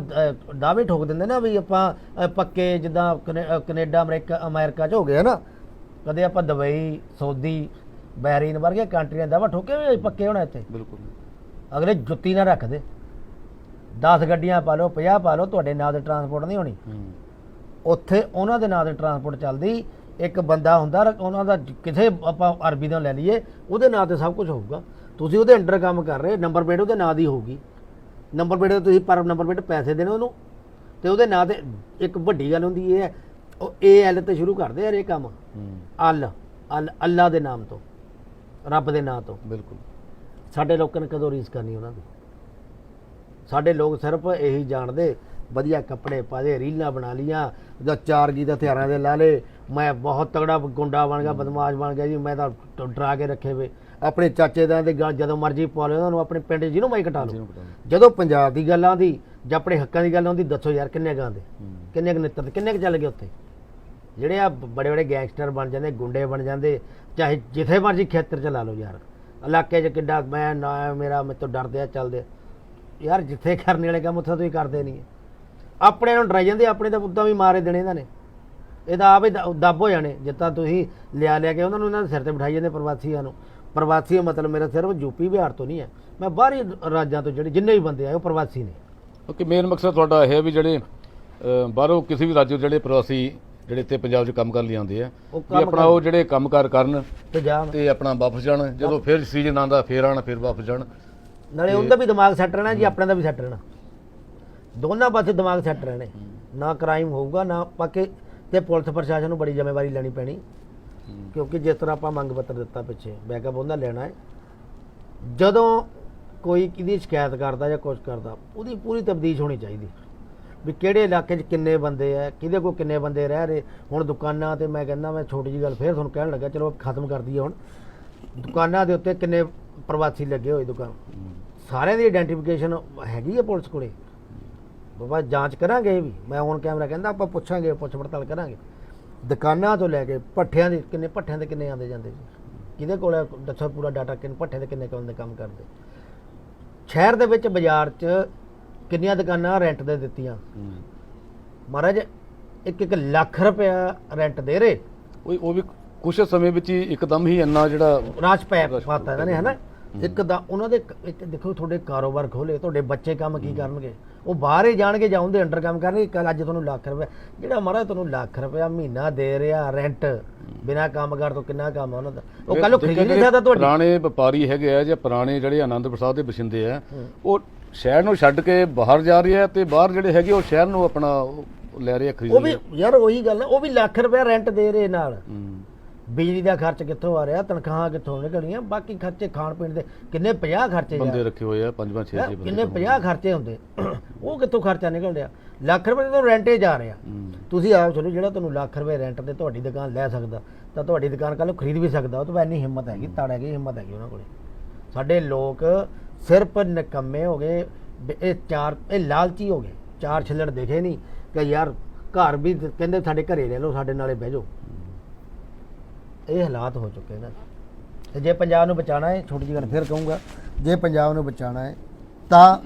ਦਾਅਵੇ ਠੋਕ ਦਿੰਦੇ ਨਾ ਵੀ ਆਪਾਂ ਪੱਕੇ ਜਿੱਦਾਂ ਕੈਨੇਡਾ ਅਮਰੀਕਾ ਅਮਰੀਕਾ ਚ ਹੋ ਗਿਆ ਨਾ ਕਦੇ ਆਪਾਂ ਦੁਬਈ ਸਊਦੀ ਬਹਿਰੀਨ ਵਰਗੇ ਕੰਟਰੀਆਂ ਦਾ ਦਾਅਵਾ ਠੋਕੇ ਵੀ ਪੱਕੇ ਹੋਣਾ ਇੱਥੇ। ਬਿਲਕੁਲ ਅਗਲੇ ਜੁੱਤੀ ਨਾ ਰੱਖਦੇ 10 ਗੱਡੀਆਂ ਪਾ ਲਓ 50 ਪਾ ਲਓ ਤੁਹਾਡੇ ਨਾਂ ਤੇ ਟਰਾਂਸਪੋਰਟ ਨਹੀਂ ਹੋਣੀ। ਉੱਥੇ ਉਹਨਾਂ ਦੇ ਨਾਂ ਤੇ ਟਰਾਂਸਪੋਰਟ ਚੱਲਦੀ। ਇੱਕ ਬੰਦਾ ਹੁੰਦਾ ਰ- ਉਹਨਾਂ ਦਾ ਕਿਥੇ ਆਪਾਂ ਅਰਬੀ ਦਾ ਲੈ ਲਈਏ ਉਹਦੇ ਨਾਂ ਤੇ ਸਭ ਕੁਝ ਹੋਊਗਾ। ਤੁਸੀਂ ਉਹਦੇ ਅੰਡਰ ਕੰਮ ਕਰ ਰਹੇ ਨੰਬਰ ਪਲੇਟ ਉਹਦੇ ਨਾਂ ਦੀ ਹੋਊਗੀ। ਨੰਬਰ ਪਲੇਟ ਤੇ ਤੁਸੀਂ ਪਰ ਨੰਬਰ ਪਲੇਟ ਪੈਸੇ ਦੇਣੇ ਉਹਨੂੰ। ਤੇ ਉਹਦੇ ਨਾਂ ਤੇ ਇੱਕ ਵੱਡੀ ਗੱਲ ਹੁੰਦੀ ਇਹ ਹੈ ਉਹ ਏ ਐਲ ਤੇ ਸ਼ੁਰੂ ਕਰਦੇ ਯਾਰ ਇਹ ਕੰਮ। ਅਲ ਅਲ ਅੱਲਾ ਦੇ ਨਾਮ ਤੋਂ। ਰੱਬ ਦੇ ਨਾਂ ਤੋਂ। ਬਿਲਕੁਲ। ਸਾਡੇ ਲੋਕਾਂ ਨੇ ਕਦੋਂ ਰੀਸ ਕਰਨੀ ਉਹਨਾਂ ਦੀ? ਸਾਡੇ ਲੋਕ ਸਿਰਫ ਇਹੀ ਜਾਣਦੇ ਵਧੀਆ ਕੱਪੜੇ ਪਾਦੇ ਰੀਲਾਂ ਬਣਾ ਲੀਆਂ ਜਾਂ ਚਾਰ ਗੀ ਦੇ ਹਥਿਆਰਾਂ ਦੇ ਲਾ ਲੇ ਮੈਂ ਬਹੁਤ ਤਗੜਾ ਗੁੰਡਾ ਬਣ ਗਿਆ ਬਦਮਾਸ਼ ਬਣ ਗਿਆ ਜੀ ਮੈਂ ਤਾਂ ਡਰਾ ਕੇ ਰੱਖੇ ਵੇ। ਆਪਣੇ ਚਾਚੇ ਦਾ ਦੇ ਗੱਲ ਜਦੋਂ ਮਰਜ਼ੀ ਪਾ ਲਓ ਉਹਨਾਂ ਨੂੰ ਆਪਣੇ ਪਿੰਡ ਜਿਹਨੂੰ ਮੈਂ ਕਟਾ ਲਓ। ਜਦੋਂ ਪੰਜਾਬ ਦੀ ਗੱਲ ਆਉਂਦੀ ਜਾਂ ਆਪਣੇ ਹੱਕਾਂ ਦੀ ਗੱਲ ਆਉਂਦੀ ਦੱਸੋ ਯਾਰ ਕਿੰਨੇ ਗਾਂਦੇ ਕਿੰਨੇ ਕੁ ਨਿੱਤਰ ਕਿੰਨੇ ਕੁ ਚੱਲ ਗਏ ਉੱਥੇ? ਜਿਹੜੇ ਆ ਬੜੇ ਬੜੇ ਗੈਂਗਸਟਰ ਬਣ ਜਾਂਦੇ ਗੁੰਡੇ ਬਣ ਜਾਂਦੇ ਚਾਹੇ ਜਿੱਥੇ ਮਰਜ਼ੀ ਖੇਤਰ ਚ ਲਾ ਲਓ ਯਾਰ। ਇਲਾਕੇ 'ਚ ਕਿੱਡਾ ਮੈਂ ਨਾ ਮੇਰਾ ਮੇਰੇ ਤੋਂ ਡਰਦੇ ਆ ਚੱਲਦੇ ਆ। ਯਾਰ ਜਿੱਥੇ ਕਰਨ ਵਾਲੇ ਕੰਮ ਉੱਥੇ ਤੁਸੀਂ ਕਰਦੇ ਨਹੀਂ ਆਪਣੇ ਨੂੰ ਡਰਾਈ ਜਾਂਦੇ ਆਪਣੇ ਤਾਂ ਉਦਾਂ ਵੀ ਮਾਰੇ ਦੇਣੇ ਇਹਨਾਂ ਨੇ। ਇਹ ਤਾਂ ਆਪੇ ਦੱਬ ਹੋ ਜਾਣੇ। ਜਿੱਦਾਂ ਤੁਸੀਂ ਲਿਆ ਲਿਆ ਕੇ ਉਹਨਾਂ ਨੂੰ ਇਹਨਾਂ ਦੇ ਸਿਰ ਤੇ ਬਿਠਾਈ ਜਾਂਦੇ ਪ੍ਰਵਾਸੀਆਂ ਨੂੰ। ਪ੍ਰਵਾਸੀ ਮਤਲਬ ਮੇਰਾ ਸਿਰਫ ਯੂਪੀ ਬਿਹਾਰ ਤੋਂ ਨਹੀਂ ਹੈ। ਮੈਂ ਬਾਹਰੀ ਰਾਜਾਂ ਤੋਂ ਜਿਹੜੇ ਜਿੰਨੇ ਵੀ ਬੰਦੇ ਆਏ ਉਹ ਪ੍ਰਵਾਸੀ ਨੇ। ਕਿਉਂਕਿ ਮੇਨ ਮਕਸਦ ਤੁਹਾਡਾ ਇਹ ਹੈ ਵੀ ਜਿਹੜੇ ਅਹ, ਬਾਹਰੋਂ ਕਿਸੇ ਵੀ ਰਾਜੋਂ ਜਿਹੜੇ ਪ੍ਰਵਾਸੀ ਜਿਹੜੇ ਇੱਥੇ ਪੰਜਾਬ 'ਚ ਕੰਮ ਕਰਨ ਲਈ ਆਉਂਦੇ ਆ ਉਹ ਵੀ ਕੰਮ ਆਪਣਾ ਉਹ ਜਿਹੜੇ ਕੰਮਕਾਰ ਕਰਨ ਤੇ ਜਾਣ। ਤੇ ਆਪਣਾ ਵਾਪਸ ਜਾਣ ਜਦੋਂ ਫਿਰ ਸੀਜ਼ਨ ਆਉਂਦਾ ਫਿਰ ਆਣ ਫਿਰ ਵਾਪਸ ਜਾਣ। ਨਾਲੇ ਉਹਦਾ ਵੀ ਦਿਮਾਗ ਸੈੱਟ ਰਹਿਣਾ ਜੀ ਆਪਣੇ ਦਾ ਵੀ ਸੈੱਟ ਰਹਿਣਾ। ਦੋਨਾਂ ਪਾਸੇ ਦਿਮਾਗ ਸੈੱਟ ਰਹਿਣੇ। ਨਾ ਕ੍ਰਾਈਮ ਹੋਊਗਾ ਨਾ ਪੱਕੇ ਤੇ ਪੁਲਿਸ ਪ੍ਰਸ਼ਾਸਨ ਨੂੰ ਬੜੀ ਜ਼ਿੰਮੇਵਾਰੀ ਲੈਣੀ ਪੈਣੀ। ਕਿਉਂਕਿ ਜਿਸ ਤਰ੍ਹਾਂ ਆਪਾਂ ਮੰਗ ਪੱਤਰ ਦਿੱਤਾ ਪਿੱਛੇ ਬੈਕਅਪ ਉਹਦਾ ਲੈਣਾ ਹੈ। ਜਦੋਂ ਕੋਈ ਕਿਹਦੀ ਸ਼ਿਕਾਇਤ ਕਰਦਾ ਜਾਂ ਕੁਝ ਕਰਦਾ ਉਹਦੀ ਪੂਰੀ ਤਬਦੀਸ਼ ਹੋਣੀ ਚਾਹੀਦੀ। ਵੀ ਕਿਹੜੇ ਇਲਾਕੇ 'ਚ ਕਿੰਨੇ ਬੰਦੇ ਆ, ਕਿਹਦੇ ਕੋਲ ਕਿੰਨੇ ਬੰਦੇ ਰਹਿ ਰਹੇ? ਹੁਣ ਦੁਕਾਨਾਂ ਤੇ ਮੈਂ ਕਹਿੰਦਾ ਮੈਂ ਛੋਟੀ ਜੀ ਗੱਲ ਫੇਰ ਤੁਹਾਨੂੰ ਕਹਿਣ ਲੱਗਾ, ਚਲੋ ਖਤਮ ਕਰ ਦਈਏ ਹੁਣ। ਦੁਕਾਨਾਂ ਦੇ ਉੱਤੇ ਕਿੰਨੇ ਪ੍ਰਵਾਸੀ ਲੱਗੇ ਹੋਏ ਦੁਕਾਨ? ਸਾਰਿਆਂ ਦੀ ਆਇਡੈਂਟੀਫਿਕੇਸ਼ਨ ਹੈਗੀ ਹੈ ਪੁਲਿਸ ਕੋਲੇ। ਬਾਬਾ, ਜਾਂਚ ਕਰਾਂਗੇ ਇਹ ਵੀ। ਮੈਂ ਔਨ ਕੈਮਰਾ ਕਹਿੰਦਾ, ਆਪਾਂ ਪੁੱਛਾਂਗੇ, ਪੁੱਛ ਪੜਤਾਲ ਕਰਾਂਗੇ। ਦੁਕਾਨਾਂ ਤੋਂ ਲੈ ਕੇ ਪੱਠਿਆਂ ਦੇ, ਕਿੰਨੇ ਪੱਠਿਆਂ ਦੇ ਕਿੰਨੇ ਆਉਂਦੇ ਜਾਂਦੇ ਜੀ? ਕਿਹਦੇ ਕੋਲ ਦੱਸੋ ਪੂਰਾ ਡਾਟਾ, ਕਿੰਨੇ ਪੱਠੇ ਦੇ ਕਿੰਨੇ ਕੰਮ ਦੇ ਕੰਮ ਕਰਦੇ? ਸ਼ਹਿਰ ਦੇ ਵਿੱਚ ਬਾਜ਼ਾਰ 'ਚ ਕਿੰਨੀਆਂ ਦੁਕਾਨਾਂ ਰੈਂਟ ਦੇ ਦਿੱਤੀਆਂ? ਮਹਾਰਾਜ ਇੱਕ ਇੱਕ ਲੱਖ ਰੁਪਇਆ ਰੈਂਟ ਦੇ ਰਹੇ। ਉਹ ਉਹ ਵੀ ਕੁਝ ਸਮੇਂ ਵਿੱਚ ਹੀ ਇੱਕਦਮ ਹੀ ਇੰਨਾ ਜਿਹੜਾ ਰਾਜ ਪੈ ਪਾਤਾ ਇਹਨਾਂ ਨੇ ਹਨਾ? ਇੱਕ ਦਾ ਉਹਨਾਂ ਦੇ ਇੱਕ ਦੇਖੋ ਤੁਹਾਡੇ ਕਾਰੋਬਾਰ ਖੋਲੇ ਤੁਹਾਡੇ ਬੱਚੇ ਕੰਮ ਕੀ ਕਰਨਗੇ? ਉਹ ਬਾਹਰ ਹੀ ਜਾਣਗੇ ਜਾਂ ਉਹਦੇ ਅੰਡਰ ਕੰਮ ਕਰਨਗੇ? ਕੱਲ ਅੱਜ ਤੁਹਾਨੂੰ ਲੱਖ ਰੁਪਏ ਜਿਹੜਾ ਮਹਾਰਾਜ ਤੁਹਾਨੂੰ ਲੱਖ ਰੁਪਇਆ ਮਹੀਨਾ ਦੇ ਰਿਹਾ ਰੈਂਟ ਬਿਨਾ ਕੰਮ ਕਰ ਤੋਂ ਕਿੰਨਾ ਕੰਮ ਉਹਨਾਂ ਦਾ? ਉਹ ਕੱਲ ਖਰੀਦ ਨਹੀਂ ਸਕਦਾ ਤੁਹਾਡੀ? ਪੁਰਾਣੇ ਵਪਾਰੀ ਹੈਗੇ ਆ ਜਾਂ ਪੁਰਾਣੇ ਜਿਹੜੇ ਆਨੰਦਪੁਰ ਸਾਹਿਬ ਦੇ ਬਸਿੰਦੇ ਆ ਉਹ ਸ਼ਹਿਰ ਨੂੰ ਛੱਡ ਕੇ ਬਾਹਰ ਜਾ ਰਹੇ ਆ ਤੇ ਬਾਹਰ ਜਿਹੜੇ ਹੈਗੇ ਉਹ ਸ਼ਹਿਰ ਨੂੰ ਆਪਣਾ ਲੈ ਰਹੇ ਆ ਖਰੀਦ ਉਹ ਵੀ ਯਾਰ ਉਹੀ ਗੱਲ ਹੈ ਉਹ ਵੀ ਲੱਖ ਰੁਪਇਆ ਰੈਂਟ ਦੇ ਰਹੇ ਨਾਲ। ਬਿਜਲੀ ਦਾ ਖਰਚ ਕਿੱਥੋਂ ਆ ਰਿਹਾ ਤਨਖਾਹਾਂ ਕਿੱਥੋਂ ਨਿਕਲਣੀਆਂ ਬਾਕੀ ਖਰਚੇ ਖਾਣ ਪੀਣ ਦੇ ਕਿੰਨੇ 50 ਖਰਚੇ ਬੰਦੇ ਰੱਖੇ ਹੋਏ ਆ ਪੰਜ ਪੰਜ 6 ਹੈਂ, 6 ਬੰਦੇ ਕਿੰਨੇ 50 ਖਰਚੇ ਹੁੰਦੇ। ਉਹ ਕਿੱਥੋਂ ਖਰਚਾ ਨਿਕਲ ਰਿਹਾ ਲੱਖ ਰੁਪਏ ਤੋਂ ਰੈਂਟੇ ਜਾ ਰਿਹਾ ਹੂੰ। ਤੁਸੀਂ ਆਪ ਚਲੋ ਜਿਹੜਾ ਤੁਹਾਨੂੰ ਲੱਖ ਰੁਪਏ ਰੈਂਟ ਤੇ ਤੁਹਾਡੀ ਦੁਕਾਨ ਲੈ ਸਕਦਾ ਤਾਂ ਤੁਹਾਡੀ ਦੁਕਾਨ ਕੱਲ ਖਰੀਦ ਵੀ ਸਕਦਾ ਉਹ ਤੋਂ ਇੰਨੀ ਹਿੰਮਤ ਹੈਗੀ ਤੜ ਹੈਗੀ ਹਿੰਮਤ ਹੈਗੀ ਉਹਨਾਂ ਕੋਲੇ। ਸਾਡੇ ਲੋਕ ਸਿਰਫ ਨਿਕੰਮੇ ਹੋ ਗਏ ਇਹ ਚਾਰ, ਇਹ ਲਾਲਚੀ ਹੋ ਗਏ। ਚਾਰ ਛਿੱਲੜ ਦੇਖੇ ਨਹੀਂ ਕਿ ਯਾਰ ਘਰ ਵੀ ਕਹਿੰਦੇ ਸਾਡੇ ਘਰੇ ਲੈ ਲਓ, ਸਾਡੇ ਨਾਲੇ ਬਹਿ ਜਾਓ। ਇਹ ਹਾਲਾਤ ਹੋ ਚੁੱਕੇ ਨੇ। ਤੇ ਜੇ ਪੰਜਾਬ ਨੂੰ ਬਚਾਉਣਾ ਹੈ, ਛੋਟੀ ਜਿਹੀ ਗੱਲ ਫਿਰ ਕਹੂੰਗਾ, ਜੇ ਪੰਜਾਬ ਨੂੰ ਬਚਾਉਣਾ ਹੈ, ਤਾਂ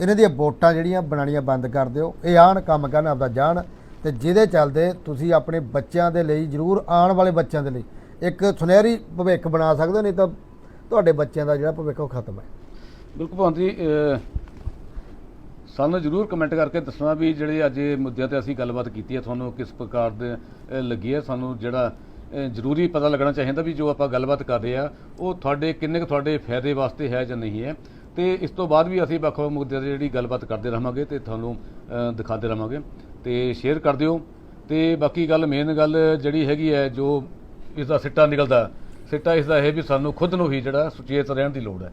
ਇਹਨਾਂ ਦੀਆਂ ਵੋਟਾਂ ਜਿਹੜੀਆਂ ਬਣਾਉਣੀਆਂ ਬੰਦ ਕਰ ਦਿਓ। ਇਹ ਆਣ ਕੰਮ ਕਰਨ, ਆਪਦਾ ਜਾਣ ਤੇ ਜਿਹਦੇ ਚੱਲਦੇ ਤੁਸੀਂ ਆਪਣੇ ਬੱਚਿਆਂ ਦੇ ਲਈ ਜ਼ਰੂਰ ਆਉਣ ਵਾਲੇ ਬੱਚਿਆਂ ਦੇ ਲਈ ਇੱਕ ਸੁਨਹਿਰੀ ਭਵਿੱਖ ਬਣਾ ਸਕਦੇ ਹੋ, ਨਹੀਂ ਤਾਂ ਤੁਹਾਡੇ ਬੱਚਿਆਂ ਦਾ ਜਿਹੜਾ ਭਵਿੱਖ ਉਹ ਖਤਮ ਹੈ। ਬਿਲਕੁਲ ਭਾਂ ਜੀ ਸਾਨੂੰ ਜਰੂਰ ਕਮੈਂਟ ਕਰਕੇ ਦੱਸਣਾ ਵੀ ਜਿਹੜੇ ਅੱਜ ਇਹ ਮੁੱਦਿਆਂ ਤੇ ਅਸੀਂ ਗੱਲਬਾਤ ਕੀਤੀ ਹੈ, ਤੁਹਾਨੂੰ ਕਿਸ ਪ੍ਰਕਾਰ ਦੇ ਲੱਗੀ ਹੈ, ਸਾਨੂੰ ਜਿਹੜਾ ਜ਼ਰੂਰੀ ਪਤਾ ਲੱਗਣਾ ਚਾਹੀਦਾ ਵੀ ਜੋ ਆਪਾਂ ਗੱਲਬਾਤ ਕਰ ਰਹੇ ਆ, ਉਹ ਤੁਹਾਡੇ, ਕਿੰਨੇ ਕੁ ਤੁਹਾਡੇ ਫਾਇਦੇ ਵਾਸਤੇ ਹੈ ਜਾਂ ਨਹੀਂ ਹੈ। ਤੇ ਇਸ ਤੋਂ ਬਾਅਦ ਵੀ ਅਸੀਂ ਵੱਖ ਵੱਖ ਮੁੱਦਿਆਂ ਤੇ ਜਿਹੜੀ ਗੱਲਬਾਤ ਕਰਦੇ ਰਹਾਂਗੇ ਤੇ ਤੁਹਾਨੂੰ ਦਿਖਾਉਂਦੇ ਰਹਾਂਗੇ। ਤੇ ਸ਼ੇਅਰ ਕਰ ਦਿਓ। ਤੇ ਬਾਕੀ ਗੱਲ ਮੇਨ ਗੱਲ ਜਿਹੜੀ ਹੈਗੀ ਹੈ, ਜੋ ਇਸ ਦਾ ਸਿੱਟਾ ਨਿਕਲਦਾ, ਸਿੱਟਾ ਇਸ ਦਾ ਇਹ ਵੀ ਸਾਨੂੰ ਖੁਦ ਨੂੰ ਹੀ ਜਿਹੜਾ ਸੁਚੇਤ ਰਹਿਣ ਦੀ ਲੋੜ ਹੈ।